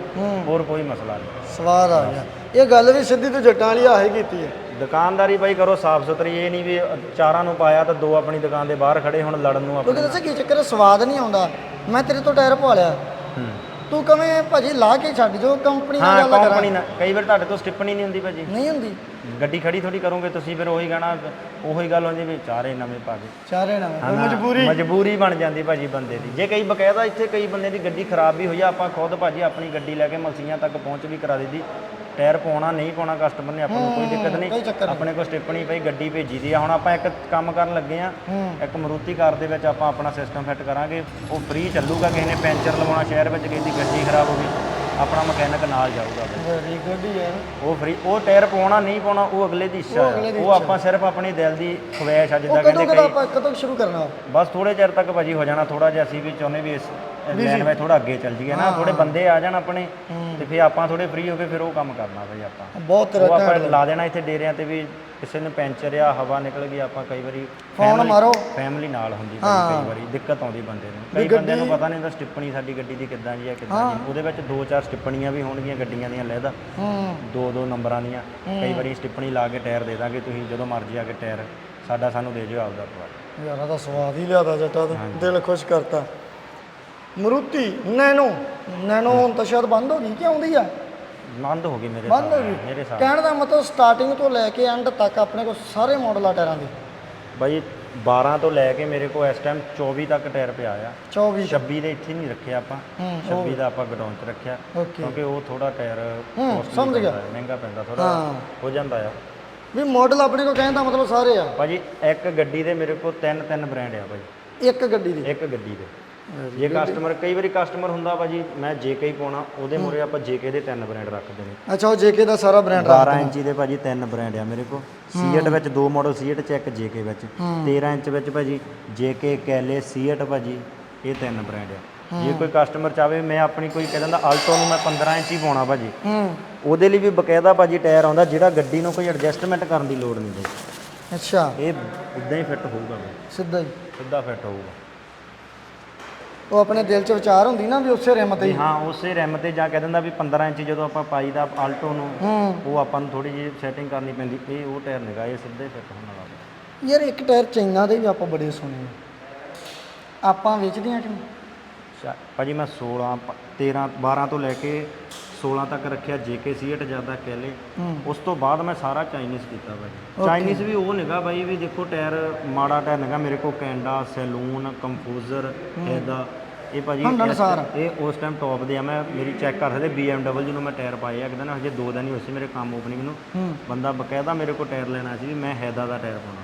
B: ਹੋਰ ਕੋਈ ਮਸਲਾ ਨਹੀਂ।
A: ਸਵਾਦ ਆ ਗਿਆ। ਇਹ ਗੱਲ ਵੀ ਸਿੱਧੀ ਤੋਂ ਜੱਟਾਂ ਵਾਲੀ ਆਹੀ ਕੀਤੀ ਹੈ।
B: ਦੁਕਾਨਦਾਰੀ ਬਾਈ ਕਰੋ ਸਾਫ਼ ਸੁਥਰੀ ਇਹ ਨਹੀਂ ਵੀ ਚਾਰਾਂ ਨੂੰ ਪਾਇਆ ਤਾਂ ਦੋ ਆਪਣੀ ਦੁਕਾਨ ਦੇ ਬਾਹਰ ਖੜੇ ਹੁਣ ਲੜਨ ਨੂੰ
A: ਕਿਉਂਕਿ
B: ਆਪਣੇ
A: ਦੱਸਾਂ ਕੀ ਚੱਕਰ ਹੈ, ਸਵਾਦ ਨਹੀਂ ਆਉਂਦਾ। ਮੈਂ ਤੇਰੇ ਤੋਂ ਟਾਇਰ ਪਵਾ ਲਿਆ।
B: ਹੂੰ।
A: ਤੂੰ ਕਵੇਂ ਭਾਜੀ ਲਾ ਕੇ ਛੱਡ ਜੋ ਕੰਪਨੀ ਨਾਲ ਗੱਲ ਕਰਾਂ।
B: ਕੰਪਨੀ ਨਾਲ। ਕਈ ਵਾਰ ਤੁਹਾਡੇ ਤੋਂ ਸਟਿੱਪਣੀ ਨਹੀਂ ਹੁੰਦੀ ਭਾਜੀ।
A: ਨਹੀਂ ਹੁੰਦੀ।
B: ਗੱਡੀ ਖੜੀ ਥੋੜੀ ਕਰੋਗੇ ਤੁਸੀਂ ਫਿਰ ਉਹੀ ਗਾਣਾ ਉਹੀ ਗੱਲ ਹੁੰਦੀ ਵੀ ਚਾਰੇ ਨਵੇਂ ਪਾ ਕੇ
A: ਚਾਰੇ ਨਾ ਮਜਬੂਰੀ।
B: ਮਜਬੂਰੀ ਬਣ ਜਾਂਦੀ ਭਾਜੀ ਬੰਦੇ ਦੀ। ਜੇ ਕਈ ਬਕਾਇਦਾ ਇੱਥੇ ਕਈ ਬੰਦੇ ਦੀ ਗੱਡੀ ਖਰਾਬ ਵੀ ਹੋਈ ਆ ਆਪਾਂ ਖੁਦ ਭਾਜੀ ਆਪਣੀ ਗੱਡੀ ਲੈ ਕੇ ਮਲਸੀਆਂ ਤੱਕ ਪਹੁੰਚ ਵੀ ਕਰਾ ਦਿੱਤੀ। ਟਾਇਰ ਪਾਉਣਾ ਨਹੀਂ ਪਾਉਣਾ ਕਸਟਮਰ ਨੇ ਆਪਾਂ ਨੂੰ ਕੋਈ ਦਿੱਕਤ
A: ਕੋਈ
B: ਨਹੀਂ।
A: ਚੱਕਰ ਨਹੀਂ।
B: ਆਪਣੇ ਕੋਲ ਸਟਿੱਪਣੀ ਪਈ ਗੱਡੀ ਭੇਜੀ ਦੀ ਆ। ਹੁਣ ਆਪਾਂ ਇੱਕ ਕੰਮ ਕਰਨ ਲੱਗੇ ਆ।
A: ਹੂੰ।
B: ਇੱਕ ਮਰੂਤੀ ਕਾਰ ਦੇ ਵਿੱਚ ਆਪਾਂ ਆਪਣਾ ਸਿਸਟਮ ਫਿੱਟ ਕਰਾਂਗੇ। ਉਹ ਫ੍ਰੀ ਚੱਲੂਗਾ ਕਿਸੇ ਨੇ ਪੈਂਚਰ ਲਵਾਉਣਾ ਸ਼ਹਿਰ ਵਿੱਚ ਕਿਸੇ ਦੀ ਗੱਡੀ ਖਰਾਬ ਹੋ ਗਈ। ਆਪਣਾ ਮਕੈਨਿਕ ਨਾਲ ਜਾਊਗਾ ਫਿਰ।
A: ਵੈਰੀ ਗੁੱਡ ਯਾਰ।
B: ਉਹ ਫ੍ਰੀ ਉਹ ਟਾਇਰ ਪਾਉਣਾ ਨਹੀਂ ਪਾਉਣਾ ਉਹ ਅਗਲੇ ਦੀ ਇੱਛਾ
A: ਉਹ ਅਗਲੇ ਦੀ
B: ਆਪਾਂ ਸਿਰਫ ਆਪਣੀ ਦਿਲ ਦੀ ਖਵਾਇਸ਼ ਆ
A: ਉਹ
B: ਜਿੱਦਾਂ
A: ਕਦੋਂ
B: ਕਹਿੰਦੇ
A: ਕਦੋਂ
B: ਕਈ
A: ਆਪਾਂ ਕਦੋਂ ਸ਼ੁਰੂ ਕਰਨਾ?
B: ਬਸ ਥੋੜੇ ਚਿਰ ਤੱਕ ਭਾਜੀ ਹੋ ਜਾਣਾ ਥੋੜਾ ਜਿਹਾ ਅਸੀਂ ਵੀ ਚਾਹੁੰਦੇ ਵੀ ਇਸ ਲਾਈਨ ਵਿੱਚ ਥੋੜਾ ਅੱਗੇ ਚੱਲ ਜੀਏ ਨਾ ਥੋੜੇ ਬੰਦੇ ਆ ਜਾਣ ਆਪਣੇ ਤੇ ਫਿਰ ਆਪਾਂ ਥੋੜੇ ਫ੍ਰੀ ਹੋ ਕੇ ਫਿਰ ਉਹ ਕੰਮ ਕਰਨਾ ਭਾਈ ਆਪਾਂ।
A: ਬਹੁਤ
B: ਉਹ ਆਪਾਂ ਲਾ ਦੇਣਾ ਇੱਥੇ ਡੇਰਿਆਂ ਤੇ ਵੀ ਕਿਸੇ ਨੂੰ ਪੈਂਚਰ ਆ ਹਵਾ ਨਿਕਲ ਗਈ ਆਪਾਂ ਕਈ ਵਾਰੀ
A: ਫੋਨ ਮਾਰੋ।
B: ਫੈਮਿਲੀ ਨਾਲ ਹੁੰਦੀ ਭਾਜੀ ਕਈ ਵਾਰੀ ਦਿੱਕਤ ਆਉਂਦੀ ਬੰਦੇ ਨੂੰ। ਕਈ ਬੰਦੇ ਨੂੰ ਪਤਾ ਨਹੀਂ ਹੁੰਦਾ ਸਟਿੱਪਣੀ ਸਾਡੀ ਗੱਡੀ ਦੀ ਕਿੱਦਾਂ ਜੀ ਆ ਕਿੱਦਾਂ ਜੀ। ਉਹਦੇ ਵਿੱਚ ਦੋ ਚਾਰ ਸਟਿੱਪਣੀਆਂ ਵੀ ਹੋਣਗੀਆਂ ਗੱਡੀਆਂ ਦੀਆਂ ਲੈਦਾ
A: ਹੂੰ।
B: ਦੋ ਦੋ ਨੰਬਰਾਂ ਦੀਆਂ। ਕਈ ਵਾਰੀ ਸਟਿੱਪਣੀ ਲਾ ਕੇ ਟਾਇਰ ਦੇ ਦਾਂਗੇ ਤੁਸੀਂ ਜਦੋਂ ਮਰਜ਼ੀ ਆ ਕੇ ਟਾਇਰ ਸਾਡਾ ਸਾਨੂੰ ਦੇ ਜਿਓ ਆਪਦਾ ਪਵਾ
A: ਯਾਰ ਦਾ ਸਵਾਦ ਹੀ ਲਿਆਦਾ ਜੱਟਾ ਤੇ ਦਿਲ ਖੁਸ਼ ਕਰਤਾ। ਮਰੂਤੀ ਨੈਨੋ। ਨੈਨੋ ਹੁਣ ਤਾਂ ਸ਼ਾਇਦ ਬੰਦ ਹੋ ਗਈ ਕਿ ਆਉਂਦੀ ਆ?
B: ਆਨੰਦ ਹੋ ਗਈ ਮੇਰੇ ਨਾਲ,
A: ਗਈ।
B: ਮੇਰੇ ਹਿਸਾਬ
A: ਕਹਿਣ ਦਾ ਮਤਲਬ ਸਟਾਰਟਿੰਗ ਤੋਂ ਲੈ ਕੇ ਐਂਡ ਤੱਕ ਆਪਣੇ ਕੋਲ ਸਾਰੇ ਮਾਡਲ ਆ ਟਾਇਰਾਂ ਦੇ।
B: ਬਾਈ 12 ਤੋਂ ਲੈ ਕੇ ਮੇਰੇ ਕੋਲ ਇਸ ਟਾਈਮ 24 ਤੱਕ ਟਾਇਰ ਪਿਆ ਆ।
A: 24
B: 26 ਦੇ ਇੱਥੇ ਨਹੀਂ ਰੱਖਿਆ ਆਪਾਂ।
A: ਹੂੰ
B: 26 ਦਾ ਆਪਾਂ ਗਡਾਊਨ 'ਚ ਰੱਖਿਆ।
A: ਓਕੇ।
B: ਕਿਉਂਕਿ ਉਹ ਥੋੜਾ ਟਾਇਰ
A: ਹੂੰ,
B: costly
A: ਸਮਝ ਗਿਆ।
B: ਪੈਂਦਾ ਹੈ, ਮਹਿੰਗਾ ਪੈਂਦਾ ਥੋੜਾ
A: ਹਾਂ।
B: ਹੋ ਜਾਂਦਾ ਆ।
A: ਵੀ ਮਾਡਲ ਆਪਣੇ ਕੋਲ ਕਹਿਣ ਦਾ ਮਤਲਬ ਸਾਰੇ ਆ।
B: ਭਾਜੀ ਇੱਕ ਗੱਡੀ ਦੇ ਮੇਰੇ ਕੋਲ ਤਿੰਨ ਤਿੰਨ ਬ੍ਰਾਂਡ ਆ ਭਾਜੀ
A: ਇੱਕ ਗੱਡੀ ਦੀ।
B: ਇੱਕ ਗੱਡੀ ਦੇ। ਜੇ ਕਸਟਮਰ ਕਈ ਵਾਰੀ ਕਸਟਮਰ ਹੁੰਦਾ ਭਾਜੀ ਮੈਂ ਜੇਕੇ ਹੀ ਪਾਉਣਾ ਉਹਦੇ ਮੂਰੇ ਆਪਾਂ ਜੇਕੇ ਦੇ ਤਿੰਨ ਬ੍ਰਾਂਡ ਰੱਖਦੇ ਨੇ
A: ਅੱਛਾ ਉਹ ਜੇਕੇ ਦਾ ਸਾਰਾ ਬ੍ਰਾਂਡ
B: 12 ਇੰਚੀ ਦੇ ਭਾਜੀ ਤਿੰਨ ਬ੍ਰਾਂਡ ਆ ਮੇਰੇ ਕੋਲ। ਸੀਟ ਵਿੱਚ ਦੋ ਮਾਡਲ ਸੀਟ ਚ ਇੱਕ ਜੇਕੇ ਵਿੱਚ। 13 ਇੰਚ ਵਿੱਚ ਭਾਜੀ ਜੇਕੇ ਕੈਲੇ ਸੀਟ ਭਾਜੀ ਇਹ ਤਿੰਨ ਬ੍ਰਾਂਡ ਆ। ਜੇ ਕੋਈ ਕਸਟਮਰ ਚਾਵੇ ਮੈਂ ਆਪਣੀ ਕੋਈ ਕਹਿ ਦਿੰਦਾ ਆਲਟੋ ਨੂੰ ਮੈਂ 15 ਇੰਚੀ ਪਾਉਣਾ ਭਾਜੀ।
A: ਹੂੰ।
B: ਉਹਦੇ ਲਈ ਵੀ ਬਕਾਇਦਾ ਭਾਜੀ ਟਾਇਰ ਆਉਂਦਾ ਜਿਹੜਾ ਗੱਡੀ ਨੂੰ ਕੋਈ ਐਡਜਸਟਮੈਂਟ ਕਰਨ ਦੀ ਲੋੜ ਨਹੀਂ ਭਾਜੀ।
A: ਅੱਛਾ।
B: ਇਹ ਇਦਾਂ ਹੀ ਫਿੱਟ ਹੋਊਗਾ
A: ਸਿੱਧਾ ਹੀ।
B: ਸਿੱਧਾ ਫਿੱਟ ਹੋਊਗਾ।
A: ਉਹ ਆਪਣੇ ਦਿਲ 'ਚ ਵਿਚਾਰ ਹੁੰਦੀ ਨਾ ਵੀ ਉਸੇ ਰਿਮ ਤੇ ਹੀ।
B: ਹਾਂ ਉਸੇ ਰਿਮ ਤੇ ਜਾਂ ਕਹਿ ਦਿੰਦਾ ਵੀ 15 ਇੰਚੀ ਜਦੋਂ ਆਪਾਂ ਪਾਈ ਦਾ ਆਲਟੋ ਨੂੰ ਉਹ ਆਪਾਂ ਨੂੰ ਥੋੜੀ ਜਿਹੀ ਸੈਟਿੰਗ ਕਰਨੀ ਪੈਂਦੀ। ਇਹ ਉਹ ਟਾਇਰ ਨਿਗਾ ਇਹ ਸਿੱਧਾ ਫਿੱਟ ਹੋਣ ਵਾਲਾ
A: ਯਾਰ ਇੱਕ ਟਾਇਰ ਚਾਈਨਾ ਦੇ ਵੀ ਆਪਾਂ ਬੜੇ ਸੁਣੇ। ਆਪਾਂ ਵੇਚਦੇ ਆ ਕਿ
B: ਭਾਜੀ ਮੈਂ 16 ਪ- 13 12 ਤੋਂ ਲੈ ਕੇ 16 ਤੱਕ ਰੱਖਿਆ ਜੇਕੇ ਸੀਟ ਜ਼ਿਆਦਾ ਕਹਿਲੇ ਉਸ ਤੋਂ ਬਾਅਦ ਮੈਂ ਸਾਰਾ ਚਾਈਨੀਜ਼ ਕੀਤਾ ਭਾਜੀ ਚਾਈਨੀਜ਼ ਵੀ ਉਹ ਨਿਗਾ ਬਾਈ ਵੀ ਦੇਖੋ ਟਾਇਰ ਮਾੜਾ ਟਾਇਰ ਨਿਗਾ ਮੇਰੇ ਕੋਲ ਕੈਂਡਾ ਸੈਲੂਨ ਕੰਫੂਜ਼ਰ ਇਹਦਾ। ਇਹ ਭਾਜੀ। ਇਹ ਉਸ ਟਾਈਮ ਟੌਪ ਦੇ ਆ। ਮੈਂ ਮੇਰੀ ਚੈੱਕ ਕਰ ਸਕਦੇ BMW ਨੂੰ ਮੈਂ ਟਾਇਰ ਪਾਏ ਆ ਇੱਕ ਦਿਨ ਹਜੇ ਦੋ ਦਿਨ ਹੀ ਹੋਏ ਸੀ ਮੇਰੇ ਕੰਮ ਓਪਨਿੰਗ ਨੂੰ। ਬੰਦਾ ਬਕਾਇਦਾ ਮੇਰੇ ਕੋਲ ਟਾਇਰ ਲੈਣਾ ਸੀ ਵੀ ਮੈਂ ਹੈਦਾ ਦਾ ਟਾਇਰ ਪਾਉਣਾ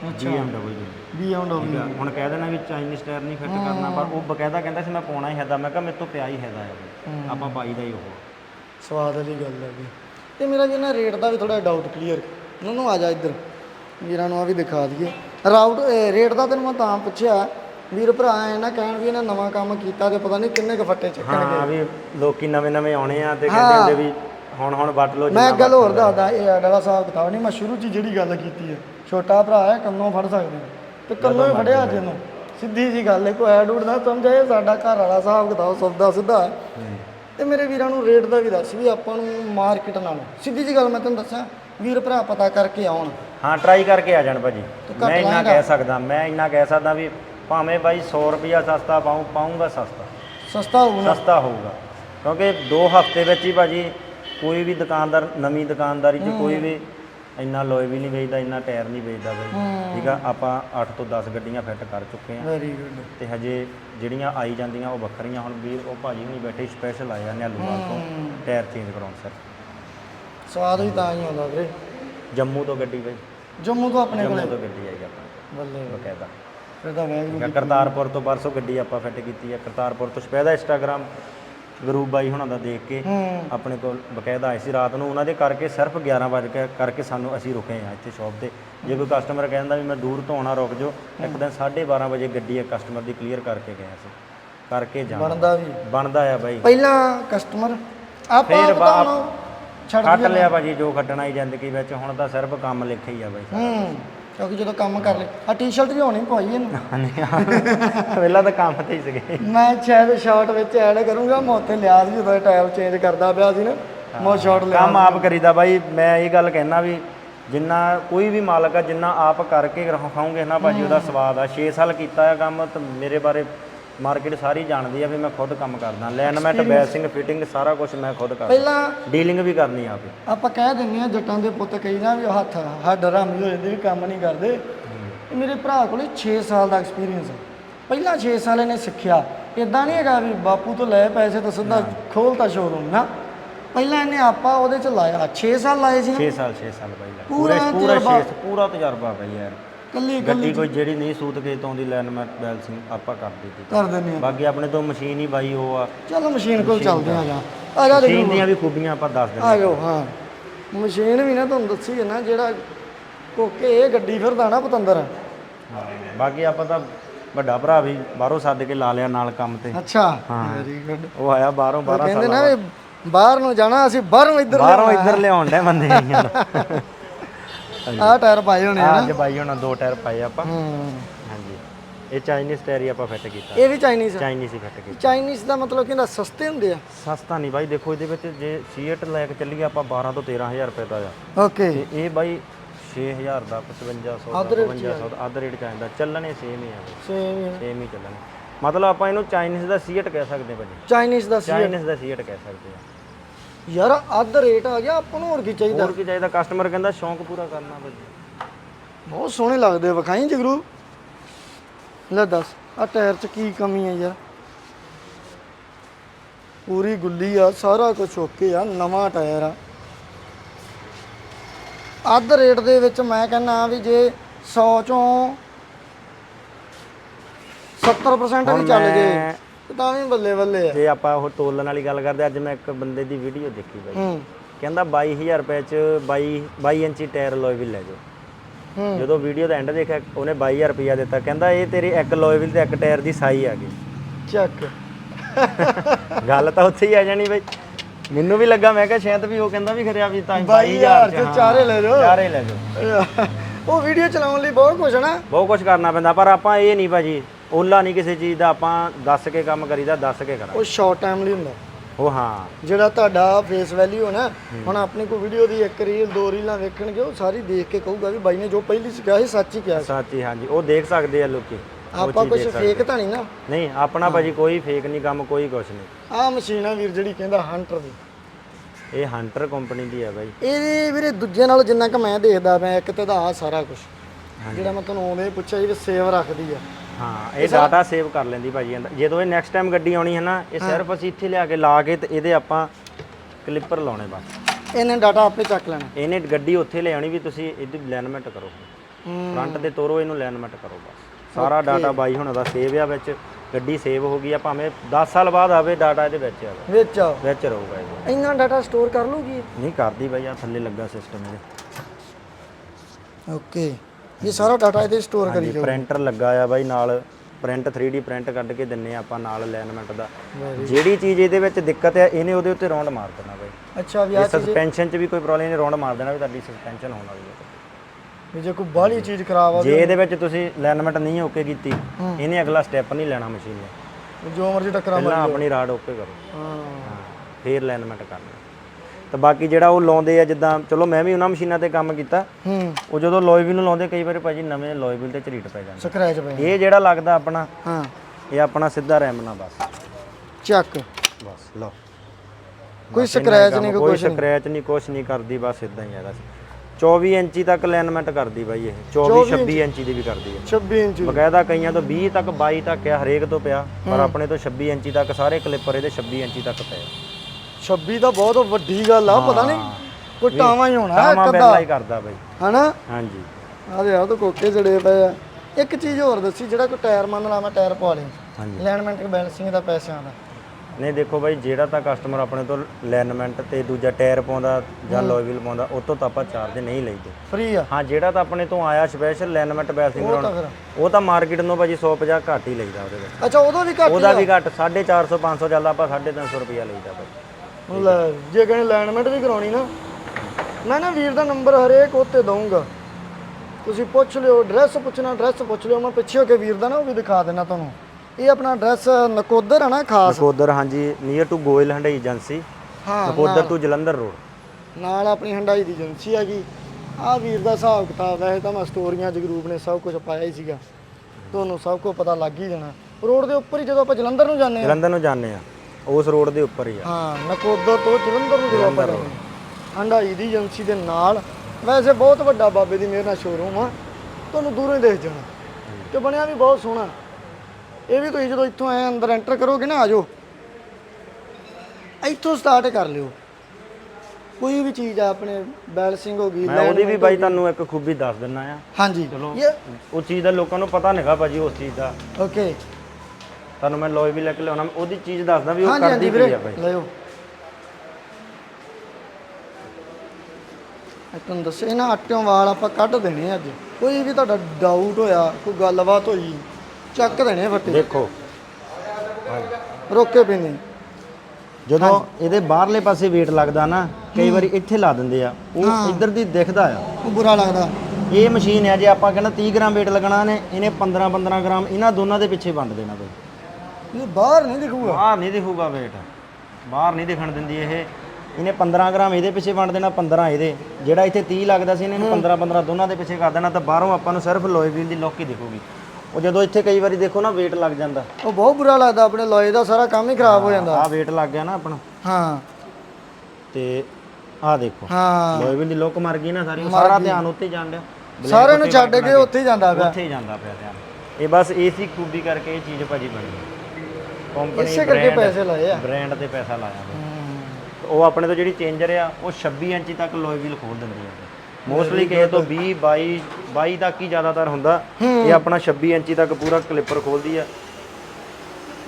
B: ਸੀ BMW
A: ਵੀ ਆਉਂਦਾ
B: ਠੀਕ ਆ। ਹੁਣ ਕਹਿ ਦੇਣਾ ਵੀ ਚਾਈਨੀਜ਼ ਟਾਇਰ ਨਹੀਂ ਫਿੱਟ ਕਰਨਾ ਪਰ ਉਹ ਬਕਾਇਦਾ ਕਹਿੰਦਾ ਸੀ ਮੈਂ ਪਾਉਣਾ ਹੀ ਹੈਦਾ ਮੈਂ ਕਿਹਾ ਮੇਰੇ ਤੋਂ ਪਿਆ ਹੀ ਹੈਦਾ ਹੈ। ਬਈ। ਆਪਾਂ ਪਾਈ ਦਾ ਹੀ ਉਹ।
A: ਸਵਾਦ ਵਾਲੀ ਗੱਲ ਹੈ ਵੀ ਤੇ ਮੇਰਾ ਜੀ ਨਾ ਰੇਟ ਦਾ ਵੀ ਥੋੜਾ ਡਾਊਟ ਕਲੀਅਰ ਨੂੰ ਆ ਜਾ ਇੱਧਰ। ਵੀਰਾਂ ਨੂੰ ਆ ਵੀ ਦਿਖਾ ਦਈਏ। ਰਾਊਟ ਰੇਟ ਦਾ ਤੈਨੂੰ ਮੈਂ ਤਾਂ ਪੁੱਛਿਆ ਵੀਰ ਭਰਾ ਐ ਨਾ ਕਹਿਣ ਵੀ ਇਹਨਾਂ ਨਵਾਂ ਕੰਮ ਕੀਤਾ ਤੇ ਪਤਾ ਨਹੀਂ ਕਿੰਨੇ ਕੁ ਫੱਟੇ ਚੱਕਣਗੇ।
B: ਹਾਂ ਵੀ ਲੋਕੀ ਨਵੇਂ ਨਵੇਂ ਆਉਣੇ ਆ ਤੇ ਕਹਿੰਦੇ ਹੁੰਦੇ ਵੀ ਹੁਣ ਹੁਣ ਵੱਟ ਲਓ
A: ਮੈਂ ਇੱਕ ਗੱਲ ਹੋਰ ਦੱਸਦਾ ਇਹ ਵਾਲਾ ਹਿਸਾਬ ਕਿਤਾਬ ਨਹੀਂ ਮੈਂ ਸ਼ੁਰੂ 'ਚ ਹੀ ਜਿਹੜੀ ਗੱਲ ਕੀਤੀ ਹੈ ਛੋਟਾ ਭਰਾ ਹੈ ਕੰਨੋਂ ਫੜ ਸਕਦੇ ਨੇ। ਤੇ ਕੰਨੋਂ ਹੀ ਫੜਿਆ ਅੱਜ ਇਹਨੂੰ। ਸਿੱਧੀ ਜੀ ਗੱਲ ਹੈ ਕੋਈ ਐਡ ਉਡ ਨਾ ਸਮਝੇ ਇਹ ਸਾਡਾ ਘਰ ਵਾਲਾ ਹਿਸਾਬ ਕਿਤਾਬ ਸੌਦਾ ਸਿੱਧਾ ਹੈ। ਤੇ ਮੇਰੇ ਵੀਰਾਂ ਨੂੰ ਰੇਟ ਦਾ ਵੀ ਦੱਸ ਵੀ ਆਪਾਂ ਨੂੰ ਮਾਰਕੀਟ ਨਾਲੋਂ। ਸਿੱਧੀ ਜੀ ਗੱਲ ਮੈਂ ਤੁਹਾਨੂੰ ਦੱਸਾਂ ਵੀਰ ਭਰਾ ਪਤਾ ਕਰਕੇ ਆਉਣ।
B: ਹਾਂ ਟਰਾਈ ਕਰਕੇ ਆ ਜਾਣ ਭਾਜੀ। ਮੈਂ ਇੰਨਾ? ਕਹਿ ਸਕਦਾ ਮੈਂ ਇੰਨਾ ਕਹਿ ਸਕਦਾ ਵੀ ਭਾਵੇਂ ਬਾਈ 100 ਰੁਪਿਆ ਸਸਤਾ ਪਾਉਂ ਪਾਉਂਗਾ ਸਸਤਾ।
A: ਸਸਤਾ ਹੋਊ ਨਾ
B: ਸਸਤਾ ਹੋਊਗਾ। ਕਿਉਂਕਿ 2 ਹਫ਼ਤੇ ਵਿੱਚ ਹੀ ਭਾਜੀ ਕੋਈ ਵੀ ਦੁਕਾਨਦਾਰ ਨਵੀਂ ਦੁਕਾਨਦਾਰੀ 'ਚ ਕੋਈ ਵੀ ਇੰਨਾ ਲੋਏ ਵੀ ਨਹੀਂ ਵੇਚਦਾ ਇੰਨਾ ਟਾਇਰ ਨਹੀਂ ਵੇਚਦਾ ਬਾਈ। ਠੀਕ ਆ? ਆਪਾਂ 8 ਤੋਂ 10 ਗੱਡੀਆਂ ਫਿੱਟ ਕਰ ਚੁੱਕੇ ਆ।
A: ਵੈਰੀ ਗੁੱਡ
B: ਤੇ ਹਜੇ ਜਿਹੜੀਆਂ ਆਈ ਜਾਂਦੀਆਂ ਉਹ ਵੱਖਰੀਆਂ। ਹੁਣ ਵੀਰ ਉਹ ਭਾਜੀ ਹੁਣੀ ਬੈਠੇ ਸਪੈਸ਼ਲ ਆਏ ਆ ਨਿਆਲੂਵਾਲ ਤੋਂ। ਟਾਇਰ ਚੇਂਜ ਕਰਾਉਣ ਸਰ
A: ਸਵਾਦ ਵੀ ਤਾਂ ਹੀ ਆਉਂਦਾ ਵੀਰੇ।
B: ਜੰਮੂ ਤੋਂ ਗੱਡੀ ਬਾਈ।
A: ਜੰਮੂ ਤੋਂ ਆਪਣੇ
B: ਜੰਮੂ
A: ਕੋਲੇ?
B: ਤੋਂ ਗੱਡੀ ਆਈ ਆਪਾਂ।
A: ਬੱਲੇ
B: ਬਕਾਇਦਾ।
A: ਫਿਰ ਤਾਂ ਵੈਗਰੂ
B: ਜਾਂ ਕਰਤਾਰਪੁਰ ਤੋਂ ਪਰਸੋਂ ਗੱਡੀ ਆਪਾਂ ਫਿੱਟ ਕੀਤੀ ਹੈ ਕਰਤਾਰਪੁਰ ਤੋਂ ਸਪੈਦਾ ਇੰਸਟਾਗ੍ਰam ਗਰੂਪ ਬਾਈ ਹੁਣਾਂ ਦਾ ਦੇਖ ਕੇ ਆਪਣੇ ਕੋਲ ਬਕਾਇਦਾ ਆਈ ਸੀ। ਰਾਤ ਨੂੰ ਉਹਨਾਂ ਦੇ ਕਰਕੇ ਸਿਰਫ 11 ਵਜੇ ਕਰਕੇ ਸਾਨੂੰ ਅਸੀਂ ਰੁਕੇ ਆ ਇੱਥੇ ਸ਼ਾਪ ਤੇ। ਜੇ ਕੋਈ ਕਸਟਮਰ ਕਹਿੰਦਾ ਵੀ ਮੈਂ ਦੂਰ ਤੋਂ ਆਉਣਾ ਰੁਕ ਜਾਓ। ਇੱਕ ਦਿਨ 12:30 ਵਜੇ ਗੱਡੀ ਇੱਕ ਕਸਟਮਰ ਦੀ ਕਲੀਅਰ ਕਰਕੇ ਗਿਆ ਸੀ ਕਰਕੇ ਜਾਣਾ।
A: ਬਣਦਾ ਵੀ।
B: ਬਣਦਾ ਆ ਬਾਈ।
A: ਪਹਿਲਾਂ ਕਸਟਮਰ ਆਪਾਂ
B: ਫਿਰ
A: ਛੱਡ
B: ਲਿਆ ਭਾਜੀ ਜੋ ਖੱਟਣਾ ਹੀ ਜ਼ਿੰਦਗੀ ਵਿੱਚ। ਹੁਣ ਤਾਂ ਸਿਰਫ ਕੰਮ ਲਿਖਿਆ ਹੀ ਆ ਬਾਈ।
A: ਹੂੰ। ਕਿਉਂਕਿ ਜਦੋਂ ਕੰਮ ਕਰ ਲੈ ਆ ਟੀ-ਸ਼ਰਟ ਵੀ ਹੋਣੀ ਪਾਈ ਇਹਨੂੰ।
B: ਪਹਿਲਾਂ ਤਾਂ ਕੰਮ ਤੇ ਹੀ ਸੀਗੇ।
A: ਮੈਂ ਸ਼ਾਇਦ ਸ਼ਾਰਟ ਵਿੱਚ ਐਡ ਕਰੂੰਗਾ ਮੈਂ ਉੱਥੇ ਲਿਆ ਸੀ ਜਦੋਂ ਟਾਇਲ ਚੇਂਜ ਕਰਦਾ ਪਿਆ ਸੀ ਨਾ। ਮੈਂ ਸ਼ਾਰਟ ਲਿਆ
B: ਕੰਮ ਆਪ ਕਰੀਦਾ ਬਾਈ ਮੈਂ ਇਹ ਗੱਲ ਕਹਿਣਾ ਵੀ ਜਿੰਨਾ ਕੋਈ ਵੀ ਮਾਲਕ ਆ ਜਿੰਨਾ ਆਪ ਕਰਕੇ ਰਖਾਉਂਗੇ ਨਾ ਭਾਜੀ ਉਹਦਾ ਸਵਾਦ ਆ। 6 ਸਾਲ ਕੀਤਾ ਆ ਕੰਮ ਤਾਂ ਮੇਰੇ ਬਾਰੇ ਮਾਰਕੀਟ ਸਾਰੀ ਜਾਣਦੀ ਆ ਵੀ ਮੈਂ ਖੁਦ ਕੰਮ ਕਰਦਾ। ਲੈਨਮੈਂਟ ਬੈਸਿੰਗ ਫਿਟਿੰਗ ਸਾਰਾ ਕੁਝ ਮੈਂ ਖੁਦ ਕਰਦਾ।
A: ਪਹਿਲਾਂ
B: ਡੀਲਿੰਗ ਵੀ ਕਰਨੀ ਆਪੇ।
A: ਆਪਾਂ ਕਹਿ ਦਿੰਦੇ ਆ ਜੱਟਾਂ ਦੇ ਪੁੱਤ ਕਈ ਨਾ ਵੀ ਹੱਥ ਹੱਡ ਹਰਾਮੀ ਹੋ ਜਾਂਦੇ ਵੀ ਕੰਮ ਨਹੀਂ ਕਰਦੇ। ਮੇਰੇ ਭਰਾ ਕੋਲੇ 6 ਸਾਲ ਦਾ ਐਕਸਪੀਰੀਅੰਸ ਹੈ ਪਹਿਲਾਂ 6 ਸਾਲ ਇਹਨੇ ਸਿੱਖਿਆ। ਇਦਾਂ ਨਹੀਂ ਹੈਗਾ ਵੀ ਬਾਪੂ ਤੋਂ ਲਏ ਪੈਸੇ ਤਾਂ ਸਿੱਧਾ ਖੋਲਤਾ ਸ਼ੋਰੂਮ ਨਾ। ਪਹਿਲਾਂ ਇਹਨੇ ਆਪਾਂ ਉਹਦੇ ਚ ਲਾਇਆ। 6 ਸਾਲ ਲਾਏ ਸੀ
B: 6 ਸਾਲ 6 ਸਾਲ ਬਾਈ
A: ਪੂਰਾ
B: ਪੂਰਾ
A: ਤਜਰਬਾ।
B: ਛੇ- ਪੂਰਾ ਤਜਰਬਾ ਬਾਈ ਯਾਰ।
A: ਕੱਲੀ
B: ਗੱਡੀ ਕੋਈ ਜਿਹੜੀ ਨਹੀਂ ਸੂਤ ਕੇ ਤੋਂ ਦੀ ਲੈਨਮੈਂਟ ਬੈਲਸਿੰਗ ਆਪਾਂ ਕਰ ਦਿੱਤੀ।
A: ਕਰ ਦਿੰਦੇ ਆ।
B: ਬਾਕੀ ਆਪਣੇ ਤੋਂ ਮਸ਼ੀਨ ਹੀ ਬਾਈ ਉਹ ਆ।
A: ਚਲੋ ਮਸ਼ੀਨ ਕੋਲ ਚੱਲਦੇ ਆ ਜਾ। ਆ ਜਾ
B: ਮਸ਼ੀਨ
A: ਦੇਖੋ
B: ਦੀਆਂ ਵੀ ਖੂਬੀਆਂ ਆਪਾਂ ਦੱਸ ਦਿੰਦੇ
A: ਆ ਜਾਓ ਹਾਂ। ਮਸ਼ੀਨ ਵੀ ਨਾ ਤੁਹਾਨੂੰ ਦੱਸੀ ਹੈ ਨਾ ਜਿਹੜਾ ਕੋਕੇ ਇਹ ਗੱਡੀ ਫਿਰਦਾ ਨਾ ਪਤੰਦਰ।
B: ਹਾਂ ਬਾਕੀ ਆਪਾਂ ਤਾਂ ਵੱਡਾ ਭਰਾ ਵੀ ਬਾਹਰੋਂ ਸੱਦ ਕੇ ਲਾ ਲਿਆ ਨਾਲ ਕੰਮ ਤੇ।
A: ਅੱਛਾ। ਵੈਰੀ ਗੁੱਡ
B: ਉਹ ਆਇਆ ਬਾਹਰੋਂ 12
A: ਕਹਿੰਦੇ ਨਾ ਬਾਹਰ ਨੂੰ ਜਾਣਾ ਅਸੀਂ ਬਾਹਰੋਂ ਇੱਧਰ
B: ਬਾਹਰੋਂ ਇੱਧਰ ਲਿਆਉਣ ਦੇ ਬੰਦੇ ਆਈਆਂ
A: ਆਹ ਟਾਇਰ ਪਾਏ ਹੋਣੇ ਆ
B: ਅੱਜ ਬਾਈ ਹੁਣ ਦੋ ਟਾਇਰ ਪਾਏ ਆਪਾਂ।
A: ਹੂੰ।
B: ਹਾਂਜੀ। ਇਹ ਚਾਈਨੀਜ਼ ਟਾਇਰ ਹੀ ਆਪਾਂ ਫਿੱਟ ਕੀਤਾ।
A: ਇਹ ਵੀ ਚਾਈਨੀਜ਼
B: ਚਾਈਨੀਜ਼ ਹੀ ਫਿੱਟ ਕੀਤਾ।
A: ਚਾਈਨੀਜ਼ ਦਾ ਮਤਲਬ ਕਹਿੰਦਾ ਸਸਤੇ ਹੁੰਦੇ ਆ?
B: ਸਸਤਾ ਨਹੀਂ ਬਾਈ ਦੇਖੋ ਇਹਦੇ ਵਿੱਚ ਜੇ ਸੀਟ ਲੈ ਕੇ ਚੱਲੀਏ ਆਪਾਂ 12 ਤੋਂ 13000 ਰੁਪਏ ਦਾ ਆ।
A: ਓਕੇ
B: ਤੇ ਇਹ ਬਾਈ 6000 ਦਾ 5500
A: ਅੱਧ
B: ਦਾ
A: rate 'ਚ
B: 5500 ਦਾ ਅੱਧ ਰੇਟ ਚ ਆਉਂਦਾ ਚੱਲਣੇ ਸੇਮ ਹੀ ਆ
A: ਸੇਮ
B: ਸੇਮ ਹੀ ਚੱਲਣੇ। ਮਤਲਬ ਆਪਾਂ ਇਹਨੂੰ ਚਾਈਨੀਜ਼ ਦਾ ਸੀਟ ਕਹਿ ਸਕਦੇ ਭਾਜੀ।
A: ਚਾਈਨੀਜ਼ ਦਾ ਸੀ
B: ਚਾਈਨੀਜ਼ ਦਾ ਸੀਟ ਕਹਿ ਸਕਦੇ ਆ
A: ਯਾਰ ਅੱਧ ਰੇਟ ਆ ਗਿਆ ਆਪਾਂ ਨੂੰ ਹੋਰ ਕੀ ਚਾਹੀਦਾ?
B: ਹੋਰ ਕੀ ਚਾਹੀਦਾ? ਕਸਟਮਰ ਕਹਿੰਦਾ ਸ਼ੌਂਕ ਪੂਰਾ ਕਰਨਾ ਭਾਜੀ
A: ਬਹੁਤ ਸੋਹਣੇ ਲੱਗਦੇ ਵਿਖਾਈ ਜਗਰੂ। ਲੈ ਦੱਸ ਆ ਟਾਇਰ 'ਚ ਕੀ ਕਮੀ ਹੈ ਯਾਰ? ਪੂਰੀ ਗੁੱਲੀ ਆ ਸਾਰਾ ਕੁਝ ਓਕੇ ਆ ਨਵਾਂ ਟਾਇਰ ਆ। ਅੱਧ ਰੇਟ ਦੇ ਵਿੱਚ ਮੈਂ ਕਹਿੰਦਾ ਵੀ ਜੇ 100 ਚੋਂ 70% ਵੀ ਚੱਲ ਜੇ।
B: ਮੈਂ-
A: ਤੇ ਵੀ ਬੱਲੇ ਬੱਲੇ ਆ।
B: ਜੇ ਆਪਾਂ ਉਹ ਤੋਲਣ ਵਾਲੀ ਗੱਲ ਕਰਦੇ ਅੱਜ ਮੈਂ ਇੱਕ ਬੰਦੇ ਦੀ ਵੀਡੀਓ ਦੇਖੀ ਬਾਈ।
A: ਹੂੰ।
B: ਕਹਿੰਦਾ 22000 ਰੁਪਏ ਚ 22 22 ਇੰਚੀ ਟਾਇਰ ਲੋਏ ਵੀ ਲੈ ਜਾਓ। ਜਦੋਂ ਵੀਡੀਓ ਦਾ ਐਂਡ ਦੇਖਿਆ ਉਹਨੇ 22000 ਰੁਪਇਆ ਦਿੱਤਾ। ਕਹਿੰਦਾ ਇਹ ਤੇਰੀ ਇੱਕ ਲੋਏ ਵੀਲ ਤੇ ਇੱਕ ਟਾਇਰ ਦੀ ਸਾਈ ਆ ਗਈ।
A: ਚੱਕ।
B: ਗੱਲ ਤਾਂ ਉੱਥੇ ਹੀ ਆ ਜਾਣੀ ਬਈ। ਮੈਨੂੰ ਵੀ ਲੱਗਾ ਮੈਂ ਕਿਹਾ ਸ਼ਾਇਦ ਵੀ ਉਹ ਕਹਿੰਦਾ ਵੀ ਖਰਿਆ ਵੀ ਤਾਂ
A: 22000 ਚ ਚਾਰੇ ਲੈ ਜਾਓ।
B: ਚਾਰੇ ਲੈ ਜਾਓ।
A: ਉਹ ਵੀਡੀਓ ਚਲਾਉਣ ਲਈ ਬਹੁਤ ਕੁਝ ਨਾ।
B: ਬਹੁਤ ਕੁਝ ਕਰਨਾ ਪੈਂਦਾ ਪਰ ਆਪਾਂ ਇਹ ਨਹੀਂ ਭਾਜੀ ਓਲਾ ਨਹੀਂ ਕਿਸੇ ਚੀਜ਼ ਦਾ ਆਪਾਂ ਦੱਸ ਕੇ ਕੰਮ ਕਰੀਦਾ ਦੱਸ ਕੇ ਕਰਾਂ
A: ਉਹ ਸ਼ਾਰਟ ਟਾਈਮ ਲਈ ਹੁੰਦਾ।
B: ਉਹ ਹਾਂ।
A: ਜਿਹੜਾ ਤੁਹਾਡਾ ਫੇਸ ਵੈਲਿਊ ਹੈ। ਨਾ ਹੁਣ ਆਪਣੀ ਕੋਈ ਵੀਡੀਓ ਦੀ ਇੱਕ ਰੀਲ ਦੋ ਰੀਲਾਂ ਵੇਖਣਗੇ ਉਹ ਸਾਰੀ ਦੇਖ ਕੇ ਕਹੂਗਾ ਵੀ ਬਾਈ ਨੇ ਜੋ ਪਹਿਲੀ ਚ ਕਿਹਾ ਸੀ ਸੱਚ ਹੀ ਕਿਹਾ ਸੀ।
B: ਸੱਚੀ ਹਾਂਜੀ। ਉਹ ਦੇਖ ਸਕਦੇ ਆ ਲੋਕੀ। ਉਹ
A: ਆਪਾਂ
B: ਚੀਜ਼
A: ਕੁਝ
B: ਦੇਖ ਸਕਦੇ।
A: ਫੇਕ ਤਾਂ ਨਹੀਂ ਨਾ।
B: ਨਹੀਂ ਆਪਣਾ ਭਾਜੀ ਕੋਈ ਫੇਕ ਨਹੀਂ ਕੰਮ ਕੋਈ ਕੁਛ ਨਹੀਂ।
A: ਆਹ ਮਸ਼ੀਨ ਆ ਵੀਰ ਜਿਹੜੀ ਕਹਿੰਦਾ ਹੰਟਰ ਦੀ।
B: ਇਹ ਹੰਟਰ ਕੰਪਨੀ ਦੀ ਹੈ ਬਾਈ।
A: ਇਹ ਵੀਰੇ ਦੂਜਿਆਂ ਨਾਲੋਂ ਜਿੰਨਾ ਕਿ ਮੈਂ ਦੇਖਦਾ ਮੈਂ ਇੱਕ ਤੇ ਦਾ ਸਾਰਾ ਕੁਝ ਜਿਹੜਾ ਮੈਂ ਤੁਹਾਨੂੰ ਉਵੇਂ ਪੁੱਛਿਆ ਜੀ ਵੀ ਸੇਵ ਰੱਖਦੀ ਆ।
B: ਹਾਂ ਇਹ ਡਾਟਾ ਸੇਵ ਕਰ ਲੈਂਦੀ ਭਾਜੀ ਅੰਦਰ ਜਦੋਂ ਇਹ ਨੈਕਸਟ ਟਾਈਮ ਗੱਡੀ ਆਉਣੀ ਹੈ ਨਾ ਇਹ ਸਿਰਫ ਅਸੀਂ ਇੱਥੇ ਲਿਆ ਕੇ ਲਾ ਕੇ ਤੇ ਇਹਦੇ ਆਪਾਂ ਕਲਿੱਪਰ ਲਾਉਣੇ ਬਸ।
A: ਇਹਨੇ ਡਾਟਾ ਆਪੇ ਚੱਕ ਲੈਣਾ।
B: ਇਹਨੇ ਗੱਡੀ ਉੱਥੇ ਲੈ ਆਉਣੀ ਵੀ ਤੁਸੀਂ ਇਹਦੀ ਅਲਾਈਨਮੈਂਟ ਕਰੋ। ਫਰੰਟ ਤੇ ਤੋਰੋ ਇਹਨੂੰ ਅਲਾਈਨਮੈਂਟ ਕਰੋ ਬਸ। ਸਾਰਾ ਡਾਟਾ ਬਾਈ ਹੁਣ ਦਾ ਸੇਵ ਆ ਵਿੱਚ। ਗੱਡੀ ਸੇਵ ਹੋ ਗਈ ਆ ਭਾਵੇਂ 10 ਸਾਲ ਬਾਅਦ ਆਵੇ ਡਾਟਾ ਇਹਦੇ ਵਿੱਚ ਆਵੇ
A: ਵਿੱਚ
B: ਵਿੱਚ ਰਹੂਗਾ ਇਹ।
A: ਇੰਨਾ ਡਾਟਾ ਸਟੋਰ ਕਰ ਲੂਗੀ
B: ਨਹੀਂ ਕਰਦੀ ਬਾਈ ਆ ਥੱਲੇ ਲੱਗਾ ਸਿਸਟਮ ਇਹਦੇ।
A: ਓਕੇ ਇਹ ਸਾਰਾ ਡਾਟਾ ਇਹਦੇ ਸਟੋਰ ਕਰੀ
B: ਹਾਂਜੀ ਪ੍ਰਿੰਟਰ ਲੱਗਾ ਆ ਬਾਈ ਨਾਲ ਪ੍ਰਿੰਟ 3D ਪ੍ਰਿੰਟ ਕੱਢ ਕੇ ਦਿੰਨੇ ਆਪਾਂ ਨਾਲ ਅਲਾਈਨਮੈਂਟ ਦਾ। ਜਿਹੜੀ ਚੀਜ਼ ਇਹਦੇ ਵਿੱਚ ਦਿੱਕਤ ਆ ਇਹਨੇ ਉਹਦੇ ਉੱਤੇ ਰੌਂਡ ਮਾਰ ਦੇਣਾ ਬਾਈ।
A: ਅੱਛਾ ਵੀ ਆ ਚੀਜ਼
B: ਸਸਪੈਂਸ਼ਨ 'ਚ ਵੀ ਕੋਈ ਪ੍ਰੋਬਲਮ ਨਹੀਂ ਰੌਂਡ ਮਾਰ ਦੇਣਾ ਵੀ ਤੁਹਾਡੀ ਸਸਪੈਂਸ਼ਨ ਹੋਣ ਵਾਲੀ ਹੈ
A: ਵੀ ਜੇ ਕੋਈ ਬਾਹਲੀ ਚੀਜ਼ ਖਰਾਬ ਆ
B: ਜੇ ਇਹਦੇ ਵਿੱਚ ਤੁਸੀਂ ਅਲਾਈਨਮੈਂਟ ਨਹੀਂ ਓਕੇ ਕੀਤੀ ਇਹਨੇ ਅਗਲਾ ਸਟੈਪ ਨਹੀਂ ਲੈਣਾ ਮਸ਼ੀਨ ਨੇ।
A: ਜੋ ਮਰਜ਼ੀ ਟੱਕਰਾਂ
B: ਪਹਿਲਾਂ ਆਪਣੀ ਰਾਡ ਓਕੇ ਕਰੋ।
A: ਹਾਂ।
B: ਹਾਂ ਫੇਰ ਅਲਾਈਨਮੈਂਟ ਕਰਨਾ। ਤੇ ਬਾਕੀ ਜਿਹੜਾ ਉਹ ਲਾਉਂਦੇ ਆ ਜਿੱਦਾਂ ਚਲੋ ਮੈਂ ਵੀ ਉਹਨਾਂ ਮਸ਼ੀਨਾਂ ਤੇ ਕੰਮ ਕੀਤਾ।
A: ਹੂੰ।
B: ਉਹ ਜਦੋਂ ਲੋਈ ਵੀਲ ਨੂੰ ਲਾਉਂਦੇ ਕਈ ਵਾਰੀ ਭਾਜੀ ਨਵੇਂ ਲੋਈ ਵੀਲ ਤੇ ਝਰੀਟ ਪੈ ਜਾਂਦੀ।
A: ਸਕ੍ਰੈਚ ਪਏ
B: ਇਹ ਜਿਹੜਾ ਲੱਗਦਾ ਆਪਣਾ
A: ਹਾਂ।
B: ਇਹ ਆਪਣਾ ਸਿੱਧਾ ਰੈਮਨਾ ਬਸ।
A: ਚੱਕ।
B: ਬਸ ਲਓ।
A: ਕੋਈ ਸਕ੍ਰੈਚ ਨਹੀਂ
B: ਕੋਈ ਸਕ੍ਰੈਚ ਨਹੀਂ। ਕੁਛ ਨਹੀਂ ਕਰਦੀ ਬਸ ਇਦਾਂ ਹੀ ਬਸ। 24 ਇੰਚੀ ਤੱਕ ਅਲਾਈਨਮੈਂਟ ਕਰਦੀ ਬਾਈ ਇਹ। 24 26 ਇੰਚੀ। ਦੀ ਵੀ ਕਰਦੀ ਹੈ
A: 26 ਇੰਚ
B: ਬਕਾਇਦਾ ਕਈਆਂ ਤੋਂ 20 ਤੱਕ 22 ਤੱਕ ਆ ਹਰੇਕ ਤੋਂ ਪਿਆ। ਪਰ ਆਪਣੇ ਤੋਂ 26 ਇੰਚੀ ਤੱਕ ਸਾਰੇ ਕਲਿੱਪਰ ਇਹਦੇ 26 ਇੰਚੀ ਤੱਕ ਪਏ
A: 26 ਤਾਂ ਬਹੁਤ ਵੱਡੀ ਗੱਲ ਆ ਪਤਾ ਨਹੀਂ ਕੋਈ ਟਾਵਾਂ ਹੀ ਹੋਣਾ
B: ਬਿਰਲਾ
A: ਅੱਧਾ।
B: ਹੀ ਕਰਦਾ ਬਾਈ।
A: ਹਨਾ?
B: ਹਾਂਜੀ।
A: ਆ ਦੇ ਆ ਤਾਂ ਕੋਕੇ ਜੜੇ ਪਏ ਆ। ਇੱਕ ਚੀਜ਼ ਹੋਰ ਦੱਸੀ ਜਿਹੜਾ ਕੋਈ ਟਾਇਰ ਮੰਨ ਲਾ ਮੈਂ ਟਾਇਰ ਪਵਾ ਲਈ
B: ਹਾਂਜੀ।
A: ਅਲਾਈਨਮੈਂਟ ਬੈਲੈਂਸਿੰਗ ਦਾ ਪੈਸਿਆਂ ਦਾ।
B: ਨਹੀਂ ਦੇਖੋ ਬਾਈ ਜਿਹੜਾ ਤਾਂ ਕਸਟਮਰ ਆਪਣੇ ਤੋਂ ਅਲਾਈਨਮੈਂਟ ਤੇ ਦੂਜਾ ਟਾਇਰ ਪਾਉਂਦਾ ਜਾਂ ਲੋਈ ਵੀਲ ਪਾਉਂਦਾ ਉਹ ਤੋਂ ਤਾਂ ਆਪਾਂ ਚਾਰਜ ਨਹੀਂ ਲਈਦੇ।
A: ਫ੍ਰੀ ਆ।
B: ਹਾਂ ਜਿਹੜਾ ਤਾਂ ਆਪਣੇ ਤੋਂ ਆਇਆ ਸਪੈਸ਼ਲ ਅਲਾਈਨਮੈਂਟ ਬੈਸਿੰਗ
A: ਉਹ ਤਾਂ
B: ਕਰਾਉਣ ਉਹ ਤਾਂ ਮਾਰਕੀਟ ਨੂੰ ਭਾਜੀ 150 ਘੱਟ ਹੀ ਲਈਦਾ ਉਹਦੇ ਵਿੱਚ।
A: ਅੱਛਾ ਉਦੋਂ ਵੀ ਘੱਟ
B: ਉਹਦਾ ਵੀ ਘੱਟ 450 500 ਚੱਲਦਾ ਆਪਾਂ 350 ਰੁਪਿਆ ਲਈਦਾ ਭਾਈ
A: ਲੈ ਜੇ ਕਹਿੰਦੇ ਅਲਾਈਨਮੈਂਟ ਵੀ ਕਰਾਉਣੀ ਨਾ ਮੈਂ ਨਾ ਵੀਰ ਦਾ ਨੰਬਰ ਹਰੇਕ ਉੱਤੇ ਦਊਂਗਾ। ਤੁਸੀਂ ਪੁੱਛ ਲਿਓ ਐਡਰੈਸ ਪੁੱਛਣਾ ਐਡਰੈਸ ਪੁੱਛ ਲਿਓ ਮੈਂ ਪਿੱਛੇ ਹੋ ਕੇ ਵੀਰ ਦਾ ਨਾ ਉਹ ਵੀ ਦਿਖਾ ਦੇਣਾ ਤੁਹਾਨੂੰ। ਇਹ ਆਪਣਾ ਐਡਰੈਸ ਨਕੋਦਰ ਆ ਨਾ ਖਾਸ।
B: ਨਕੋਦਰ ਹਾਂਜੀ near to Goyal Hyundai agency.
A: ਹਾਂ
B: ਨਕੋਦਰ ਟੂ ਜਲੰਧਰ ਰੋਡ।
A: ਨਾਲ ਆਪਣੀ ਹੰਡਾਈ ਦੀ ਏਜੰਸੀ ਹੈਗੀ। ਆ ਵੀਰ ਦਾ ਹਿਸਾਬ ਕਿਤਾਬ ਵੈਸੇ ਤਾਂ ਮੈਂ ਸਟੋਰੀਆਂ 'ਚ ਗਰੂਪ ਨੇ ਸਭ ਕੁਝ ਪਾਇਆ ਹੀ ਸੀਗਾ। ਤੁਹਾਨੂੰ ਸਭ ਕੁਝ ਪਤਾ ਲੱਗ ਹੀ ਜਾਣਾ। ਰੋਡ ਦੇ ਉੱਪਰ ਹੀ ਜਦੋਂ ਆਪਾਂ ਜਲੰਧਰ ਨੂੰ ਜਾਂਦੇ ਆ
B: ਜਲੰਧਰ ਨੂੰ ਜਾਂਦੇ ਆ ਉਸ ਰੋਡ ਦੇ ਉੱਪਰ ਹੀ ਆ।
A: ਹਾਂ ਨਕੋਦਰ ਤੋਂ ਜਲੰਧਰ ਨੂੰ ਜਦੋਂ ਆਪਾਂ ਜਾਂਦੇ ਹੰਡਾਈ ਦੀ ਏਜੰਸੀ ਦੇ ਨਾਲ। ਵੈਸੇ ਬਹੁਤ ਵੱਡਾ ਬਾਬੇ ਦੀ ਮਿਹਰ ਨਾਲ ਸ਼ੋਰੂਮ ਆ। ਤੁਹਾਨੂੰ ਦੂਰੋਂ ਹੀ ਦੇਖ ਜਾਣਾ। ਤੇ ਬਣਿਆ ਵੀ ਬਹੁਤ ਸੋਹਣਾ। ਇਹ ਵੀ ਤੁਸੀਂ ਜਦੋਂ ਇੱਥੋਂ ਆਏ ਅੰਦਰ ਐਂਟਰ ਕਰੋਗੇ ਨਾ ਆਜੋ ਇੱਥੋਂ ਸਟਾਰਟ ਕਰ ਲਿਓ। ਕੋਈ ਵੀ ਚੀਜ਼ ਆ ਆਪਣੇ ਬੈਲ ਸਿੰਘ ਹੋ ਗਈ
B: ਮੈਂ ਉਹਦੀ ਵੀ ਬਾਈ ਤੁਹਾਨੂੰ ਇੱਕ ਖੂਬੀ ਦੱਸ ਦਿੰਨਾ ਆ।
A: ਹਾਂਜੀ।
B: ਚਲੋ ਉਹ ਚੀਜ਼ ਦਾ ਲੋਕਾਂ ਨੂੰ ਪਤਾ ਨਹੀਂਗਾ ਭਾਜੀ ਉਸ ਚੀਜ਼ ਦਾ।
A: ਓਕੇ
B: ਤੁਹਾਨੂੰ ਮੈਂ ਲੋਏ ਵੀ ਲੈ ਕੇ ਲਿਆਉਣਾ ਉਹਦੀ ਚੀਜ਼ ਦੱਸਦਾ ਵੀ ਉਹ
A: ਹਾਂਜੀ ਹਾਂਜੀ
B: ਕਰਦੀ
A: ਵੀਰੇ
B: ਕੀ ਆ ਭਾਈ
A: ਲਿਓ। ਮੈਂ ਤੁਹਾਨੂੰ ਦੱਸਿਆ ਇਹਨਾਂ ਆਟਿਆਂ ਵਾਲ ਆਪਾਂ ਕੱਢ ਦੇਣੇ ਆ ਅੱਜ। ਕੋਈ ਵੀ ਤੁਹਾਡਾ ਡਾਊਟ ਹੋਇਆ ਕੋਈ ਗੱਲਬਾਤ ਹੋਈ ਚੱਕ ਦੇਣੇ ਆ ਫੱਟੇ।
B: ਦੇਖੋ।
A: ਰੋਕੇ ਪੈਂਦੇ
B: ਜਦੋਂ ਇਹਦੇ ਬਾਹਰਲੇ ਪਾਸੇ weight ਲੱਗਦਾ ਨਾ ਕਈ ਵਾਰੀ ਇੱਥੇ ਲਾ ਦਿੰਦੇ ਆ ਉਹ ਇੱਧਰ ਦੀ ਦਿਖਦਾ ਆ।
A: ਉਹ ਬੁਰਾ ਲੱਗਦਾ।
B: ਇਹ ਮਸ਼ੀਨ ਹੈ ਜੇ ਆਪਾਂ ਕਹਿੰਦਾ 30 ਗ੍ਰਾਮ weight ਲਗਾਣਾ ਨੇ ਇਹਨੇ 15 15 ਗ੍ਰਾਮ ਇਹਨਾਂ ਦੋਨਾਂ ਦੇ ਪਿੱਛੇ ਵੰਡ ਦੇਣਾ ਬਈ।
A: ਇਹ ਬਾਹਰ ਨਹੀਂ ਦਿਖੂਗਾ।
B: ਬਾਹਰ ਨਹੀਂ ਦਿਖੂਗਾ weight ਬਾਹਰ ਨਹੀਂ ਦਿਖਣ ਦਿੰਦੀ ਇਹ। ਇਹਨੇ 15 ਗ੍ਰਾਮ ਇਹਦੇ ਪਿੱਛੇ ਵੰਡ ਦੇਣਾ 15 ਇਹਦੇ। ਜਿਹੜਾ ਇੱਥੇ 30 ਲੱਗਦਾ ਸੀ ਇਹਨੇ 15 15 ਦੋਨਾਂ ਦੇ ਪਿੱਛੇ ਕਰ ਦੇਣਾ ਤਾਂ ਬਾਹਰੋਂ ਆਪਾਂ ਨੂੰ ਸਿਰਫ ਲੋਏ ਵੀਲ ਦੀ ਲੁੱਕ ਦਿਖੂਗੀ। ਉਹ ਜਦੋਂ ਇੱਥੇ ਕਈ ਵਾਰੀ ਦੇਖੋ ਨਾ weight ਲੱਗ ਜਾਂਦਾ।
A: ਉਹ ਬਹੁਤ ਬੁਰਾ ਲੱਗਦਾ ਆਪਣੇ ਲੋਏ ਦਾ ਸਾਰਾ ਕੰਮ ਹੀ ਖਰਾਬ ਹੋ ਜਾਂਦਾ।
B: ਆਹ weight ਲੱਗ ਗਿਆ ਨਾ ਆਪਣਾ।
A: ਹਾਂ।
B: ਤੇ ਆਹ ਦੇਖੋ
A: ਹਾਂ।
B: ਲੋਏ ਵੀਲ ਦੀ ਲੁੱਕ ਮਰ ਗਈ ਨਾ ਸਾਰੀ ਸਾਰਾ ਧਿਆਨ ਉੱਤੇ Black
A: ਸਾਰਿਆਂ ਨੂੰ ਛੱਡ ਕੇ ਉੱਥੇ ਹੀ ਜਾਂਦਾ ਪਿਆ।
B: ਉੱਥੇ ਹੀ ਜਾਂਦਾ ਪਿਆ ਧਿਆਨ। ਇਹ ਬਸ ਏਸੀ ਖੂਬੀ ਕਰਕੇ ਇਹ ਚੀਜ਼ ਭਾਜੀ ਬਣੀ ਕੰਪਨੀ
A: ਇਸੇ ਕਰਕੇ ਪੈਸੇ ਲਾਏ ਆ।
B: ਬ੍ਰਾਂਡ ਤੇ ਪੈਸਾ ਲਾਇਆ ਵਾ। ਉਹ ਆਪਣੇ ਤੋਂ ਜਿਹੜੀ ਚੇਂਜਰ ਆ ਉਹ 26 ਇੰਚੀ ਤੱਕ ਲੋਏ ਵੀਲ ਖੋਲ ਦਿੰਦੀ ਆ। ਮੋਸਟਲੀ ਕਿਸੇ ਤੋਂ 20 22 22 ਤੱਕ ਹੀ ਜ਼ਿਆਦਾਤਰ ਹੁੰਦਾ ਇਹ ਆਪਣਾ 26 ਇੰਚੀ ਤੱਕ ਪੂਰਾ ਕਲਿੱਪਰ ਖੋਲਦੀ ਆ।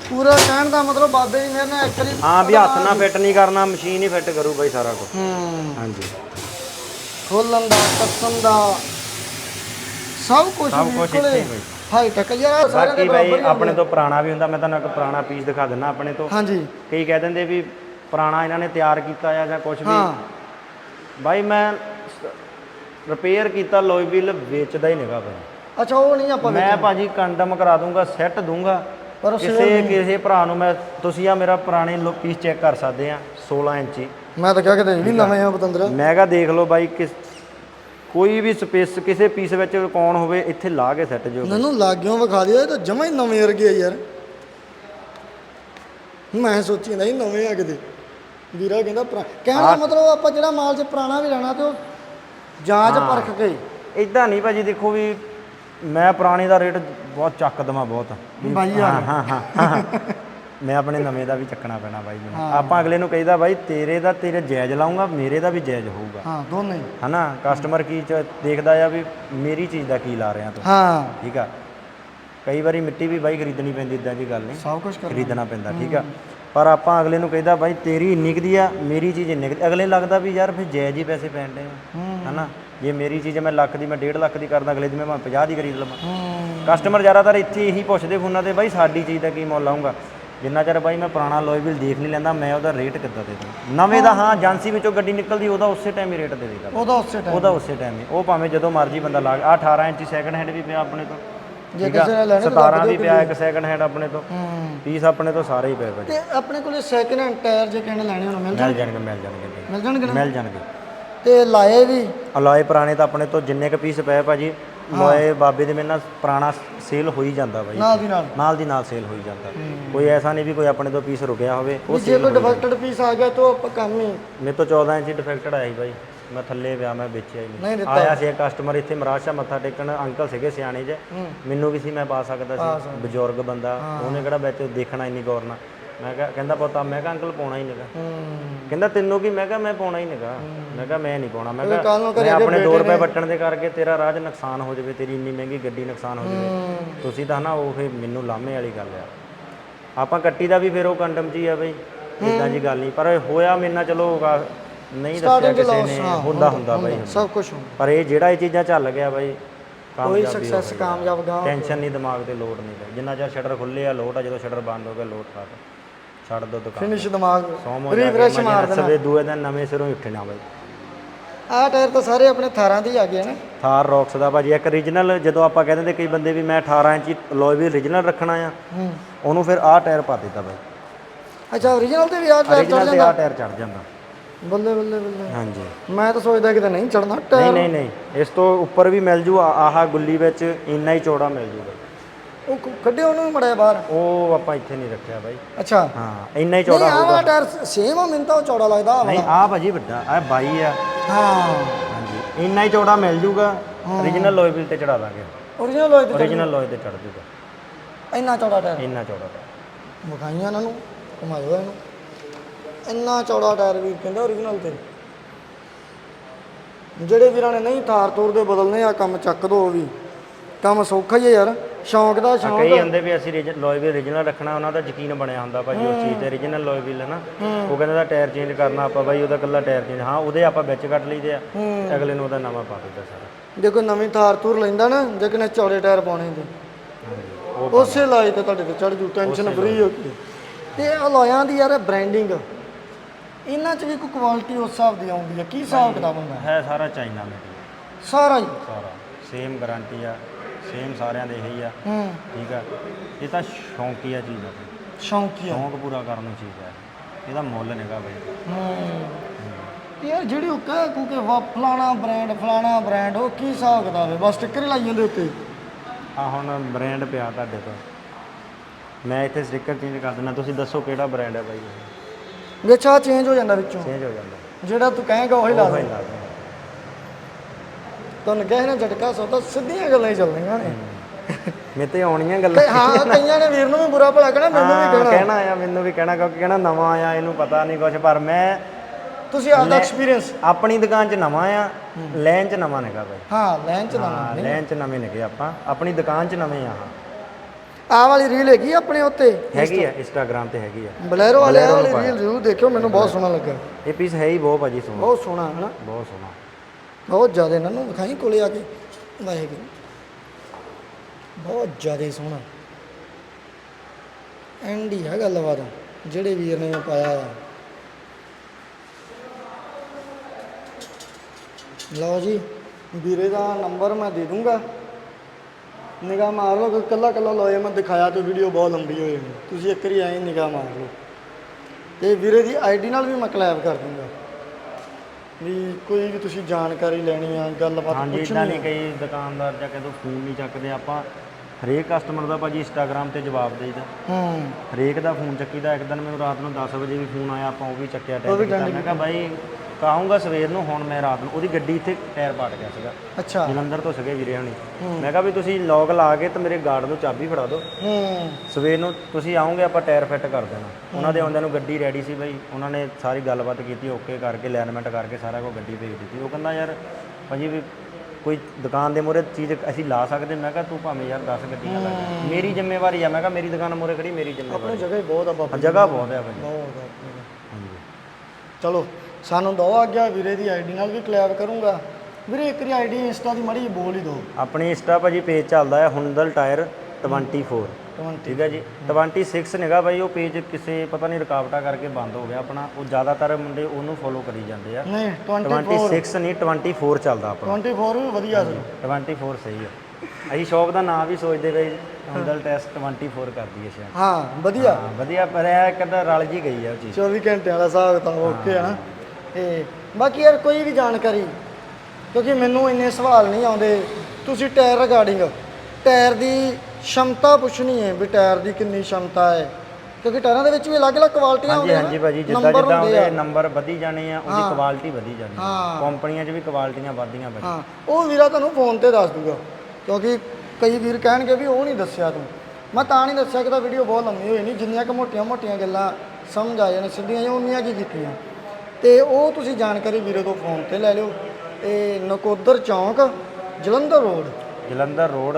A: ਪੂਰਾ ਕਹਿਣ ਦਾ ਮਤਲਬ ਬਾਬੇ ਜੀ ਮੇਰੇ ਨਾਲ ਇੱਕ ਵਾਰੀ
B: ਹਾਂ ਵੀ ਹੱਥ ਨਾਲ ਫਿੱਟ ਨਹੀਂ ਕਰਨਾ ਮਸ਼ੀਨ ਹੀ ਫਿੱਟ ਕਰੂ ਬਾਈ ਸਾਰਾ ਕੁਝ
A: ਹੂੰ।
B: ਹਾਂਜੀ।
A: ਖੋਲਣ ਦਾ ਕੱਸਣ ਦਾ ਸਭ ਕੁਝ
B: ਸਭ ਕੁਛ ਇੱਥੇ ਹੀ ਬਾਈ।
A: ਹਾਈ ਟੈਕ ਯਾਰ ਸਾਰੇ
B: ਬਾਕੀ ਬਾਈ ਆਪਣੇ ਤੋਂ ਪੁਰਾਣਾ ਵੀ ਹੁੰਦਾ ਮੈਂ ਤੁਹਾਨੂੰ ਇੱਕ ਪੁਰਾਣਾ ਪੀਸ ਦਿਖਾ ਦਿੰਦਾ ਆਪਣੇ ਤੋਂ।
A: ਹਾਂਜੀ।
B: ਕਈ ਕਹਿ ਦਿੰਦੇ ਵੀ ਪੁਰਾਣਾ ਇਹਨਾਂ ਨੇ ਤਿਆਰ ਕੀਤਾ ਆ ਜਾਂ ਕੁਝ ਵੀ।
A: ਹਾਂ।
B: ਬਾਈ ਮੈਂ ਰਿਪੇਅਰ ਕੀਤਾ ਲੋਈ ਬਿੱਲ ਵੇਚਦਾ ਹੀ ਨਹੀਂਗਾ ਭਾਈ
A: ਅੱਛਾ ਉਹ ਨਹੀਂ ਆਪਾਂ
B: ਮੈਂ ਭਾਜੀ ਕੰਡਮ ਕਰਾ ਦੂੰਗਾ ਸੈੱਟ ਦੂੰਗਾ।
A: ਪਰ ਉਹ
B: ਕਿਸੇ ਕਿਸੇ ਭਰਾ ਨੂੰ ਮੈਂ ਤੁਸੀਂ ਆ ਮੇਰਾ ਪੁਰਾਣੇ ਲੋ ਪੀਸ ਚੈੱਕ ਕਰ ਸਕਦੇ ਆ 16 ਇੰਚੀ।
A: ਮੈਂ ਤਾਂ ਕਿਹਾ ਕਿ ਵੀ ਨਵੇਂ ਆ ਪਤੰਦਰ
B: ਮੈਂ ਕਿਹਾ ਦੇਖ ਲਓ ਬਾਈ ਕਿਸ ਕੋਈ ਵੀ ਸਪੇਸ ਕਿਸੇ ਪੀਸ ਵਿੱਚ ਕੌਣ ਹੋਵੇ ਇੱਥੇ ਲਾ ਕੇ ਸੈੱਟ ਜੋ
A: ਮੈਨੂੰ ਲਾਗਿਓ ਵਿਖਾ ਦਿਓ ਇਹ ਤਾਂ ਜਮਾ ਹੀ ਨਵੇਂ ਵਰਗੇ ਆ ਯਾਰ। ਮੈਂ ਸੋਚੀ ਨਹੀਂ ਨਵੇਂ ਆ ਕਿਤੇ। ਵੀਰਾ ਕਹਿੰਦਾ ਪੁਰਾ- ਕਹਿਣ ਦਾ ਮਤਲਬ ਆਪਾਂ ਜਿਹੜਾ ਮਾਲ 'ਚ ਪੁਰਾਣਾ ਵੀ ਲੈਣਾ ਤੇ ਉਹ ਜਾਂਚ ਪਰਖ ਕੇ।
B: ਇਦਾਂ ਨਹੀਂ ਭਾਜੀ ਦੇਖੋ ਵੀ ਮੈਂ ਪੁਰਾਣੇ ਦਾ ਰੇਟ ਬਹੁਤ ਚੱਕ ਦਵਾਂ ਬਹੁਤ। ਵੀ ਹਾਂ ਹਾਂ ਹਾਂ। ਮੈਂ ਆਪਣੇ ਨਵੇਂ ਦਾ ਵੀ ਚੱਕਣਾ ਪੈਣਾ ਬਾਈ ਮੈਨੂੰ ਆਪਾਂ ਅਗਲੇ ਨੂੰ ਕਹੀਦਾ ਬਾਈ ਤੇਰੇ ਦਾ ਤੇਰੇ ਜਾਇਜ਼ ਲਾਉਂਗਾ ਮੇਰੇ ਦਾ ਵੀ ਜਾਇਜ਼ ਹੋਊਗਾ।
A: ਹਾਂ ਦੋਨੇ।
B: ਹਨਾ? ਕਸਟਮਰ ਕੀ ਚ ਦੇਖਦਾ ਆ ਵੀ ਮੇਰੀ ਚੀਜ਼ ਦਾ ਕੀ ਲਾ ਰਿਹਾ ਤੂੰ।
A: ਹਾਂ।
B: ਠੀਕ ਆ? ਕਈ ਵਾਰੀ ਮਿੱਟੀ ਵੀ ਬਾਈ ਖਰੀਦਣੀ ਪੈਂਦੀ ਇਦਾਂ ਦੀ ਗੱਲ ਨਹੀਂ।
A: ਸਭ ਕੁਝ
B: ਖਰੀਦਣਾ ਪੈਂਦਾ ਠੀਕ ਆ? ਪਰ ਆਪਾਂ ਅਗਲੇ ਨੂੰ ਕਹਿੰਦਾ ਬਾਈ ਤੇਰੀ ਇੰਨੀ ਕੁ ਦੀ ਆ ਮੇਰੀ ਚੀਜ਼ ਇੰਨੀ ਅਗਲੇ ਲੱਗਦਾ ਵੀ ਯਾਰ ਫਿਰ ਜਾਇਜ਼ ਹੀ ਪੈਸੇ ਪੈਣ ਦੇ ਹਨਾ? ਜੇ ਮੇਰੀ ਚੀਜ਼ ਮੈਂ ਲੱਖ ਦੀ ਮੈਂ 1.5 ਲੱਖ ਦੀ ਕਰਦਾ ਅਗਲੇ ਦੀ ਮੈਂ 50 ਦੀ ਖਰੀਦ ਲਵਾਂ। ਕਸਟਮਰ ਜ਼ਿਆਦਾਤਰ ਇੱਥੇ ਇਹੀ ਪੁੱਛਦੇ ਫੋਨਾਂ ਤੇ ਬਾਈ ਸਾਡੀ ਚੀਜ਼ ਦਾ ਕੀ ਮੁੱਲ ਆਊਗਾ? ਜਿੰਨਾ ਚਿਰ ਬਾਈ ਮੈਂ ਪੁਰਾਣਾ ਲੋਏ ਬਿੱਲ ਦੇਖ ਨਹੀਂ ਲੈਂਦਾ ਮੈਂ ਉਹਦਾ ਰੇਟ ਕਿੱਦਾਂ ਦੇ ਦੂੰ ਨਵੇਂ ਦਾ ਹਾਂ ਏਜੰਸੀ ਵਿੱਚੋਂ ਗੱਡੀ ਨਿਕਲਦੀ ਉਹਦਾ ਉਸੇ ਟਾਈਮ ਹੀ ਰੇਟ ਦੇ ਦੇਗਾ।
A: ਉਹਦਾ ਉਸੇ ਟਾਈਮ
B: ਉਹਦਾ ਉਸੇ ਟਾਈਮ ਹੀ। ਉਹ ਭਾਵੇਂ ਜਦੋਂ ਮਰਜ਼ੀ ਬੰਦਾ ਲਾ ਆ 18 ਇੰਚੀ ਸੈਕਿੰਡ ਹੈਂਡ ਵੀ ਪਿਆ ਆਪਣੇ ਤੋਂ।
A: ਜੇ? ਕਿਸੇ ਨੇ ਲੈਣੇ ਤਾਂ
B: 17 ਵੀ ਪਿਆ ਇੱਕ ਸੈਕਿੰਡ ਹੈਂਡ ਆਪਣੇ ਤੋਂ।
A: ਹੂੰ।
B: ਪੀਸ ਆਪਣੇ ਤੋਂ ਸਾਰੇ ਹੀ ਪਏ ਭਾਜੀ।
A: ਤੇ ਆਪਣੇ ਕੋਲੇ ਸੈਕਿੰਡ ਹੈਂਡ ਟਾਇਰ ਜੇ ਕਹਿੰਦੇ ਲੈਣੇ ਹੋਣ ਮਿਲ
B: ਜਾਣਗੇ? ਮਿਲ ਜਾਣਗੇ।
A: ਮਿਲ ਜਾਣਗੇ
B: ਮਿਲ ਜਾਣਗੇ।
A: ਤੇ ਲਾਏ ਵੀ?
B: ਅਲੋਏ ਪੁਰਾਣੇ ਤਾਂ ਆਪਣੇ ਤੋਂ ਜਿੰਨੇ ਕ ਪੀਸ ਪਏ ਭਾਜੀ ਲੋਏ ਬਾਬੇ ਦੇ ਮੇਰੇ ਨਾਲ ਪੁਰਾਣਾ ਸੇਲ ਹੋ ਹੀ ਜਾਂਦਾ ਬਾਈ।
A: ਨਾਲ ਦੀ ਨਾਲ।
B: ਨਾਲ ਦੀ ਨਾਲ ਸੇਲ ਹੋਈ ਜਾਂਦਾ। ਕੋਈ ਐਸਾ ਨਹੀਂ ਵੀ ਕੋਈ ਆਪਣੇ ਤੋਂ ਪੀਸ ਰੁਕਿਆ ਹੋਵੇ ਉਹ
A: ਜੇ ਕੋਈ ਡਿਫੈਕਟਡ ਪੀਸ ਆ ਗਿਆ ਤਾਂ ਆਪਾਂ ਕੰਮ ਹੀ
B: ਮੇਰੇ ਤੋਂ 14 ਇੰਚੀ ਡਿਫੈਕਟਡ ਆਇਆ ਸੀ ਬਾਈ। ਮੈਂ ਥੱਲੇ ਪਿਆ ਮੈਂ ਵੇਚਿਆ ਹੀ
A: ਨਹੀਂ।
B: ਆਇਆ ਸੀ ਇੱਕ ਕਸਟਮਰ ਇੱਥੇ ਮਰਾਸ਼ਾ ਮੱਥਾ ਟੇਕਣ ਅੰਕਲ ਸੀਗੇ ਸਿਆਣੇ ਜੇ ਮੈਨੂੰ ਵੀ ਸੀ ਮੈਂ ਪਾ ਸਕਦਾ ਸੀ। ਬਜ਼ੁਰਗ ਬੰਦਾ ਉਹਨੇ ਕਿਹੜਾ ਵਿੱਚ ਦੇਖਣਾ ਇੰਨੀ ਗੌਰ ਨਾਲ। ਮੈਂ ਕਿਹਾ ਕਹਿੰਦਾ ਪੁੱਤ ਮੈਂ ਕਿਹਾ ਅੰਕਲ ਪਾਉਣਾ ਹੀ ਨਹੀਂਗਾ ਕਹਿੰਦਾ ਤੈਨੂੰ ਕੀ? ਮੈਂ ਕਿਹਾ ਮੈਂ ਪਾਉਣਾ ਹੀ ਨਹੀਂਗਾ ਮੈਂ ਕਿਹਾ ਮੈਂ ਨਹੀਂ ਪਾਉਣਾ। ਮੈਂ ਕਿਹਾ ਮੈਂ ਆਪਣੇ
A: ਬੇਟੇ
B: 2 ਰੁਪਏ ਵੱਟਣ ਦੇ ਕਰਕੇ ਤੇਰਾ ਰਾਜ ਨੁਕਸਾਨ ਹੋ ਜਾਵੇ ਤੇਰੀ ਇੰਨੀ ਮਹਿੰਗੀ ਗੱਡੀ ਨੁਕਸਾਨ ਹੋ ਜਾਵੇ। ਤੁਸੀਂ ਤਾਂ ਨਾ ਉਹ ਫੇ ਮੈਨੂੰ ਲਾਮੇ ਵਾਲੀ ਗੱਲ ਆ। ਆਪਾਂ ਕੱਟੀ ਦਾ ਵੀ ਫਿਰ ਉਹ ਕੰਡਮ ਹੀ ਆ ਬਈ ਇਦਾਂ ਜੀ ਗੱਲ ਨਹੀਂ। ਪਰ ਹੋਇਆ ਮੇਰੇ ਨਾਲ ਚਲੋ ਗਾ- ਨਹੀਂ ਦੱਸਿਆ ਕਿਸੇ ਨੇ। ਹੁੰਦਾ ਹੁੰਦਾ ਬਾਈ।
A: ਸਭ ਕੁਝ
B: ਪਰ ਇਹ ਜਿਹੜਾ ਇਹ ਚੀਜ਼ਾਂ ਚੱਲ ਗਿਆ ਬਾਈ
A: ਕੋਈ ਸਕਸੈਸ ਕਾਮਯਾਬ ਗਾ
B: ਟੈਨਸ਼ਨ ਨਹੀਂ ਦਿਮਾਗ ਤੇ ਲੋਡ ਨਹੀਂ। ਜਿੰਨਾ ਚਿਰ ਸ਼ਟਰ ਖੁੱਲੇ ਆ ਲੋਡ ਆ ਜਦੋਂ ਸ਼ਟਰ ਬੰਦ ਹੋ ਗਿਆ ਲੋਡ ਖਾ ਛੱਡ ਦੋ ਦੁਕਾਨ
A: ਫਿਨਿਸ਼ ਦਿਮਾਗ ਰੀਫਰੈਸ਼ ਮਾਰ ਦੇਣਾ।
B: ਸਵੇ ਦੂਏ ਦਿਨ ਨਵੇਂ ਸਿਰੋਂ ਉੱਠਣਾ ਬਾਈ।
A: ਆਹ ਟਾਇਰ ਤਾਂ ਸਾਰੇ ਆਪਣੇ 18 ਦੇ ਹੀ ਆ ਗਏ ਨੇ।
B: ਥਾਰ ਰੌਕਸ ਦਾ ਭਾਜੀ ਇੱਕ origignal ਜਦੋਂ ਆਪਾਂ ਕਹਿੰਦੇ ਨੇ ਕਈ ਬੰਦੇ ਵੀ ਮੈਂ 18 ਇੰਚੀ ਲੋਏ ਵੀ origignal ਰੱਖਣਾ ਆ। ਉਹਨੂੰ ਫਿਰ ਆਹ ਟਾਇਰ ਪਾ ਦਿੱਤਾ ਬਾਈ।
A: ਅੱਛਾ origignal ਤੇ ਵੀ ਆਹ ਟਾਇਰ ਚੜ ਜਾਂਦਾ?
B: ਆਹ ਟਾਇਰ ਚੜ ਜਾਂਦਾ।
A: ਬੱਲੇ ਬੱਲੇ ਬੱਲੇ।
B: ਹਾਂਜੀ।
A: ਮੈਂ ਤਾਂ ਸੋਚਦਾ ਕਿਤੇ ਨਹੀਂ ਚੜਨਾ
B: ਨਹੀਂ
A: ਟਾਇਰ
B: ਨਹੀਂ ਨਹੀਂ। ਇਸ ਤੋਂ ਉੱਪਰ ਵੀ ਮਿਲ ਜੂ ਆਹ ਗੁੱਲੀ ਵਿੱਚ ਇੰਨਾ ਹੀ ਚੌੜਾ ਮਿਲ ਜੂਗਾ।
A: ਉਹ ਕ- ਕੱਢਿਓ ਉਹਨੂੰ ਮੜਿਆ ਬਾਹਰ।
B: ਉਹ ਆਪਾਂ ਇੱਥੇ ਨਹੀਂ ਰੱਖਿਆ ਬਾਈ।
A: ਅੱਛਾ।
B: ਹਾਂ ਇੰਨਾ ਹੀ
A: ਨਹੀਂ
B: ਚੌੜਾ
A: ਆਹ ਵਾਲਾ
B: ਹੋਊਗਾ
A: ਟਾਇਰ ਸੇਮ ਆ ਮੈਨੂੰ ਤਾਂ ਉਹ ਚੌੜਾ ਲੱਗਦਾ ਆਹ
B: ਨਹੀਂ
A: ਵਾਲਾ।
B: ਆ ਭਾਜੀ ਵੱਡਾ ਆ 22 ਆ।
A: ਹਾਂ।
B: ਹਾਂਜੀ ਇੰਨਾ ਹੀ ਚੌੜਾ ਮਿਲ ਜੂਗਾ origignal ਲੋਏ ਵੀਲ ਤੇ ਚੜਾ ਦਾਂਗੇ।
A: Origignal ਹੋਏ ਤੇ
B: origignal ਲੋਏ ਤੇ ਚੜ ਜੂਗਾ।
A: ਇੰਨਾ ਚੌੜਾ ਟਾਇਰ।
B: ਇੰਨਾ ਚੌੜਾ।
A: ਵਿਖਾਈਆਂ ਇਹਨਾਂ ਨੂੰ ਘੁਮਾਇਓ ਇਹਨੂੰ। ਇੰਨਾ ਚੌੜਾ ਟਾਇਰ ਵੀ ਕਹਿੰਦਾ origignal ਤੇ। ਜਿਹੜੇ ਵੀਰਾਂ ਨੇ ਨਹੀਂ ਥਾਰ ਤੋਰ ਦੇ ਬਦਲਨੇ ਆ ਕੰਮ ਚੱਕ ਦੋ ਵੀ। ਕੰਮ ਸੌਖਾ ਹੀ ਆ ਯਾਰ ਸ਼ੌਂਕ ਦਾ ਸ਼ੌਂਕ
B: ਕਈ ਹੁੰਦੇ ਵੀ ਅਸੀਂ ਲੋਏ ਵੀਲ origignal ਰੱਖਣਾ ਉਹਨਾਂ ਦਾ ਯਕੀਨ ਬਣਿਆ ਹੁੰਦਾ ਭਾਜੀ ਉਸ ਚੀਜ਼ ਤੇ origignal ਲੋਏ ਵੀਲ ਹੈ। ਨਾ ਉਹ ਕਹਿੰਦਾ ਦਾ ਟਾਇਰ ਚੇਂਜ ਕਰਨਾ ਆਪਾਂ ਬਾਈ ਉਹਦਾ ਕੱਲਾ ਟਾਇਰ ਚੇਂਜ ਹਾਂ ਉਹਦੇ ਆਪਾਂ ਵਿੱਚ ਕੱਟ ਲਈਦੇ ਆ। ਅਗਲੇ ਨੂੰ ਉਹਦਾ ਨਵਾਂ ਪਾ ਦਿੰਦਾ ਸਾਰਾ।
A: ਕੋਈ ਨਵੀਂ ਥਾਰ ਤੂਰ ਲੈਂਦਾ ਨਾ ਜੇ ਕਿਨੇ ਚੌੜੇ ਟਾਇਰ ਪਾਉਣੇ ਤੇ ਉਸੇ ਲਾਏ ਤੇ ਤੁਹਾਡੇ ਤੇ ਚੜ ਜੂ ਟੈਨਸ਼ਨ ਫਰੀ ਹੋ ਕੇ। ਤੇ ਅਲੋਇਆਂ ਦੀ ਯਾਰ ਬ੍ਰਾਂਡਿੰਗ ਇਹਨਾਂ ਚ ਵੀ ਕੋਈ ਕੁਆਲਿਟੀ ਉਸ ਹਿਸਾਬ ਦੀ ਆਉਂਦੀ ਹੈ ਕੀ ਹਿਸਾਬ ਕਿਤਾਬ ਹੁੰਦਾ?
B: ਹੈ ਸਾਰਾ ਚਾਈਨਾ ਮਟੀਰੀਅਲ
A: ਸਾਰਾ ਹੀ।
B: ਸਾਰਾ ਸੇਮ ਗਾਰੰਟੀ ਆ। ਸੇਮ ਸਾਰਿਆਂ ਦੇ ਇਹੀ ਆ।
A: ਹੂੰ।
B: ਠੀਕ ਆ। ਇਹ ਤਾਂ ਸ਼ੌਂਕੀਆ ਚੀਜ਼ ਆ। ਬਈ।
A: ਸ਼ੌਂਕੀਆ
B: ਸ਼ੌਂਕ ਪੂਰਾ ਕਰਨ ਨੂੰ ਚੀਜ਼ ਆ। ਇਹਦਾ ਮੁੱਲ ਨਹੀਂਗਾ ਬਈ।
A: ਹੂੰ। ਤੇ ਯਾਰ ਜਿਹੜੀ ਉਹ ਕਹਿ ਕੂ ਕੇ ਵਾ ਫਲਾਣਾ ਬ੍ਰਾਂਡ ਫਲਾਣਾ ਬ੍ਰਾਂਡ ਉਹ ਕੀ ਹਿਸਾਬ ਕਿਤਾਬ ਹੈ? ਬਸ ਸਟicker ਹੀ ਲਾਈ ਜਾਂਦੇ ਉੱਤੇ।
B: ਆ ਹੁਣ ਬ੍ਰਾਂਡ ਪਿਆ ਤੁਹਾਡੇ ਤੋਂ ਮੈਂ ਇੱਥੇ ਸਟicker ਚੇਂਜ ਕਰ ਦਿੰਦਾ। ਤੁਸੀਂ ਦੱਸੋ ਕਿਹੜਾ ਬ੍ਰਾਂਡ ਹੈ ਬਾਈ
A: ਵਿੱਚ ਆ ਚੇਂਜ ਹੋ ਜਾਂਦਾ ਵਿੱਚੋਂ।
B: ਚੇਂਜ ਹੋ ਜਾਂਦਾ।
A: ਜਿਹੜਾ ਤੂੰ ਕਹੇਗਾ ਉਹੀ ਲਾ
B: ਉਹ
A: ਦੇ।
B: ਹੀ ਲਾ ਦਿੰਦਾ।
A: ਤੁਹਾਨੂੰ ਕਹੇ ਨਾ ਝਟਕਾ ਸੌਦਾ ਸਿੱਧੀਆਂ ਗੱਲਾਂ ਹੀ ਚੱਲਣੀਆਂ ਨੇ।
B: ਮੇਰੇ ਤੇ ਆਉਣੀਆਂ ਗੱਲਾਂ
A: ਤੇ ਹਾਂ ਕਈਆਂ ਨੇ ਵੀਰ ਨੂੰ ਵੀ ਬੁਰਾ ਭਲਾ ਕਹਿਣਾ ਮੈਨੂੰ ਵੀ ਕਹਿਣਾ।
B: ਕਹਿਣਾ ਆ ਮੈਨੂੰ ਵੀ ਕਹਿਣਾ ਕਿਉਂਕਿ ਕਹਿਣਾ ਨਵਾਂ ਆਇਆ ਇਹਨੂੰ ਪਤਾ ਨਹੀਂ ਕੁਝ ਪਰ ਮੈਂ
A: ਤੁਸੀਂ ਆਪਦਾ ਐਕਸਪੀਰੀਅੰਸ
B: ਆਪਣੀ ਦੁਕਾਨ 'ਚ ਨਵਾਂ ਆ ਲੈਣ 'ਚ ਨਵਾਂ ਨਹੀਂਗਾ ਬਾਈ।
A: ਹਾਂ ਲੈਣ ਚ ਨਾ
B: ਹਾਂ ਲੈਣ 'ਚ ਨਵੇਂ ਨੇਗੇ ਆਪਾਂ ਆਪਣੀ ਦੁਕਾਨ 'ਚ ਨਵੇਂ ਆ
A: ਆਹ ਵਾਲੀ ਰੀਲ ਹੈਗੀ ਆ ਆਪਣੇ ਉੱਤੇ?
B: ਹੈਗੀ ਆ ਇੰਸਟਾਗ੍ਰਾਮ ਤੇ ਹੈਗੀ ਆ।
A: ਬਲੈਰੋ ਵਾਲੇ ਵਾਲੀ। ਰੀਲ ਜ਼ਰੂਰ ਦੇਖਿਓ ਮੈਨੂੰ ਬਹੁਤ ਸੋਹਣਾ ਲੱਗਾ
B: ਇਹ ਪੀਸ ਹੈ ਹੀ ਬਹੁਤ ਭਾਜੀ ਸੋਹਣਾ।
A: ਬਹੁਤ ਸੋਹਣਾ ਹੈ ਨਾ
B: ਬਹੁਤ ਸੋਹਣਾ।
A: ਬਹੁਤ ਜ਼ਿਆਦਾ ਇਹਨਾਂ ਨੂੰ ਵਿਖਾਈ ਕੋਲੇ ਆ ਕੇ, ਵਾਹਿਗੁਰੂ। ਬਹੁਤ ਜ਼ਿਆਦਾ ਸੋਹਣਾ। ਐਂਡ ਹੀ ਹੈ ਗੱਲਬਾਤ, ਜਿਹੜੇ ਵੀਰ ਨੇ ਪਾਇਆ ਆ। ਲਓ ਜੀ, ਵੀਰੇ ਦਾ ਨੰਬਰ ਮੈਂ ਦੇ ਦੂੰਗਾ। ਨਿਗਾਹ ਮਾਰ ਲਓ ਕਿ ਕੱਲਾ ਕੱਲਾ ਲੋਏ ਮੈਂ ਦਿਖਾਇਆ ਤੇ ਵੀਡੀਓ ਬਹੁਤ ਲੰਬੀ ਹੋ ਤੁਸੀਂ ਇੱਕ ਵਾਰੀ ਐਂ ਨਿਗਾਹ ਮਾਰ ਲਓ। ਤੇ ਵੀਰੇ ਦੀ ਆਈਡੀ ਨਾਲ ਵੀ ਮੈਂ ਕਲੈਬ ਕਰ ਦੂੰਗਾ। ਵੀ ਕੋਈ ਵੀ ਤੁਸੀਂ ਜਾਣਕਾਰੀ ਲੈਣੀ ਆ ਗੱਲਬਾਤ
B: ਹਾਂਜੀ
A: ਪੁੱਛਣੀ
B: ਇਦਾਂ ਨਹੀਂ
A: ਆ।
B: ਕਈ ਦੁਕਾਨਦਾਰ ਜਾਂ ਕਦੋਂ ਫੋਨ ਨਹੀਂ ਚੱਕਦੇ ਆਪਾਂ ਹਰੇਕ ਕਸਟਮਰ ਦਾ ਭਾਜੀ ਇੰਸਟਾਗ੍ਰਾਮ ਤੇ ਜਵਾਬ ਦੇਈਦਾ
A: ਹੂੰ।
B: ਹਰੇਕ ਦਾ ਫੋਨ ਚੱਕੀਦਾ ਇੱਕ ਦਿਨ ਮੈਨੂੰ ਰਾਤ ਨੂੰ 10 ਵਜੇ ਵੀ ਫੋਨ ਆਇਆ ਆਪਾਂ ਉਹ ਵੀ ਚੱਕਿਆ
A: ਉਹ ਵੀ
B: ਟਾਈਮ ਕੀਤਾ
A: attend
B: ਮੈਂ ਕਿਹਾ ਬਾਈ ਕਹਾਂਗਾ ਸਵੇਰ ਨੂੰ ਹੁਣ ਮੈਂ ਰਾਤ ਨੂੰ। ਉਹਦੀ ਗੱਡੀ ਇੱਥੇ ਟਾਇਰ ਪਾਟ ਗਿਆ ਸੀਗਾ।
A: ਅੱਛਾ।
B: ਜਲੰਧਰ ਤੋਂ ਸੀਗੇ ਵੀਰੇ ਹਣੀ। ਮੈਂ ਕਿਹਾ ਵੀ ਤੁਸੀਂ ਲੌਕ ਲਾ ਕੇ ਤੇ ਮੇਰੇ ਗਾਰਡ ਨੂੰ ਚਾਬੀ ਫੜਾ ਦਿਓ।
A: ਹੂੰ।
B: ਸਵੇਰ ਨੂੰ ਤੁਸੀਂ ਆਓਗੇ ਆਪਾਂ ਟਾਇਰ ਫਿੱਟ ਕਰ ਦੇਣਾ। ਉਹਨਾਂ ਦੇ ਆਉਂਦਿਆਂ ਨੂੰ ਗੱਡੀ ਰੈਡੀ ਸੀ ਬਾਈ। ਉਹਨਾਂ ਨੇ ਸਾਰੀ ਗੱਲਬਾਤ ਕੀਤੀ ਓਕੇ ਕਰਕੇ ਅਲਾਈਨਮੈਂਟ ਕਰਕੇ ਸਾਰਾ ਕੁਝ ਗੱਡੀ ਭੇਜ ਦਿੱਤੀ। ਉਹ ਕਹਿੰਦਾ ਯਾਰ ਭਾਜੀ ਵੀ ਕੋਈ ਦੁਕਾਨ ਦੇ ਮੂਹਰੇ ਚੀਜ਼ ਅਸੀਂ ਲਾ ਸਕਦੇ ਮੈਂ ਕਿਹਾ ਤੂੰ ਭਾਵੇਂ ਯਾਰ 10 ਗੱਡੀਆਂ ਲਾ ਮੇਰੀ ਜ਼ਿੰਮੇਵਾਰੀ ਆ। ਮੈਂ ਕਿਹਾ ਮੇਰੀ ਦੁਕਾਨ ਮੂਹਰੇ ਖੜੀ ਮੇਰੀ ਜ਼ਿੰਮੇਵਾਰੀ
A: ਆਪਣੀ ਜਗ੍ਹਾ ਬਹੁਤ ਆ ਬਾਬਾ
B: ਆ ਜਗ੍ਹਾ ਬਹੁਤ ਹੈ ਭਾਜੀ।
A: ਬਹੁਤ ਆ ਚਲੋ। ਸਾਨੂੰ ਦੋ ਆ ਗਿਆ ਵੀਰੇ ਦੀ ਆਈਡੀ ਨਾਲ ਵੀ ਕਲੈਬ ਕਰੂੰਗਾ। ਵੀਰੇ ਇੱਕ ਦੀ ਆਈਡੀ ਇੰਸਟਾ ਦੀ ਮੜੀ ਬੋਲ ਹੀ ਦੋ।
B: ਆਪਣੀ ਇੰਸਟਾ ਭਾਜੀ ਪੇਜ ਚੱਲਦਾ ਹੈ ਹੁੰਦਲ ਟਾਇਰ 24
A: 20
B: ਠੀਕ ਹੈ ਜੀ? 26 ਨੇਗਾ ਬਾਈ ਉਹ ਪੇਜ ਕਿਸੇ ਪਤਾ ਨਹੀਂ ਰੁਕਾਵਟਾਂ ਕਰਕੇ ਬੰਦ ਹੋ ਗਿਆ ਆਪਣਾ। ਉਹ ਜ਼ਿਆਦਾਤਰ ਮੁੰਡੇ ਉਹਨੂੰ ਫੋਲੋ ਕਰੀ ਜਾਂਦੇ ਆ।
A: ਨਹੀਂ 24
B: 26 ਨਹੀਂ 24 ਚੱਲਦਾ ਆਪਣਾ।
A: 24 ਵੀ ਵਧੀਆ ਸੀ।
B: 24 ਸਹੀ ਹੈ ਅਸੀਂ ਸ਼ੌਪ ਦਾ ਨਾਮ ਵੀ ਸੋਚਦੇ ਪਏ ਹੁੰਦਲ ਟੈਸਟ 24 ਕਰ ਦਈਏ ਸ਼ਾਇਦ।
A: ਹਾਂ ਵਧੀਆ।
B: ਵਧੀਆ ਪਰ ਇਹ ਕਦਾ ਰਲ ਜੀ ਗਈ ਆ ਉਹ ਚੀਜ਼।
A: 24 ਘੰਟੇ ਵਾਲਾ ਹਿਸਾਬ ਤਾਂ ਓਕੇ ਆ ਨਾ। ਤੇ ਬਾਕੀ ਯਾਰ ਕੋਈ ਵੀ ਜਾਣਕਾਰੀ ਕਿਉਂਕਿ ਮੈਨੂੰ ਇੰਨੇ ਸਵਾਲ ਨਹੀਂ ਆਉਂਦੇ ਤੁਸੀਂ ਟਾਇਰ ਰਿਗਾਰਡਿੰਗ ਟਾਇਰ ਦੀ ਸ਼ਮਤਾ ਪੁੱਛਣੀ ਹੈ ਵੀ ਟਾਇਰ ਦੀ ਕਿੰਨੀ ਸ਼ਮਤਾ ਹੈ ਕਿਉਂਕਿ ਟਾਇਰਾਂ ਦੇ ਵਿੱਚ ਵੀ ਅਲੱਗ-ਅਲੱਗ ਕੁਆਲਿਟੀਆਂ
B: ਹਾਂਜੀ
A: ਹੁੰਦੀਆਂ
B: ਹਾਂਜੀ ਭਾਜੀ ਜਿੱਦਾਂ ਜਿੱਦਾਂ। ਉਹਦੇ ਨੰਬਰ ਵਧੀ ਜਾਣੇ ਆ ਉਹਦੀ ਕੁਆਲਿਟੀ ਵਧੀ ਜਾਣੀ
A: ਹਾਂ।
B: ਕੰਪਨੀਆਂ 'ਚ ਵੀ ਕੁਆਲਿਟੀਆਂ ਵਧਦੀਆਂ ਭਾਜੀ।
A: ਹਾਂ ਉਹ ਵੀਰਾ ਤੁਹਾਨੂੰ ਫੋਨ ਤੇ ਦੱਸ ਦੂਗਾ ਕਿਉਂਕਿ ਕਈ ਵੀਰ ਕਹਿਣਗੇ ਵੀ ਉਹ ਨਹੀਂ ਦੱਸਿਆ ਤੂੰ। ਮੈਂ ਤਾਂ ਨਹੀਂ ਦੱਸਿਆ ਕਿ ਤਾਂ ਵੀਡੀਓ ਬਹੁਤ ਲੰਮੀ ਹੋਈ ਨਹੀਂ ਜਿੰਨੀਆਂ ਕਿ ਮੋਟੀਆਂ-ਮੋਟੀਆਂ ਗੱਲਾਂ ਸਮਝ ਆ ਜਾਣ ਸਿੱਧੀਆਂ ਜਿਹੀਆਂ ਉਨੀਆਂ ਕੀ ਕੀਤੀਆਂ। ਤੇ ਉਹ ਤੁਸੀਂ ਜਾਣਕਾਰੀ ਵੀਰੇ ਤੋਂ ਫੋਨ ਤੇ ਲੈ ਲਿਓ। ਇਹ ਨਕੋਦਰ ਚੌਂਕ ਜਲੰਧਰ ਰੋਡ।
B: ਜਲੰਧਰ ਰੋਡ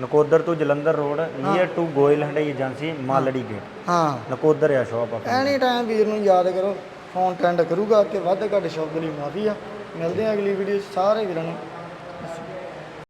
B: ਨਕੋਦਰ ਤੋਂ Jalandhar road near to Goyal Hyundai agency Malri gate
A: ਹਾਂ।
B: ਨਕੋਦਰ ਆ ਸ਼ੌਪ ਆਪਣੀ
A: ਐਨੀ ਟਾਈਮ ਵੀਰ ਨੂੰ ਯਾਦ ਕਰੋ ਫੋਨ ਟੈਂਡ ਕਰੂਗਾ ਤੇ ਵੱਧ ਘੱਟ ਸ਼ਬਦ ਲਈ ਮਾਫੀ ਆ। ਮਿਲਦੇ ਆ ਅਗਲੀ ਵੀਡੀਓ 'ਚ ਸਾਰੇ ਵੀਰਾਂ ਨੂੰ।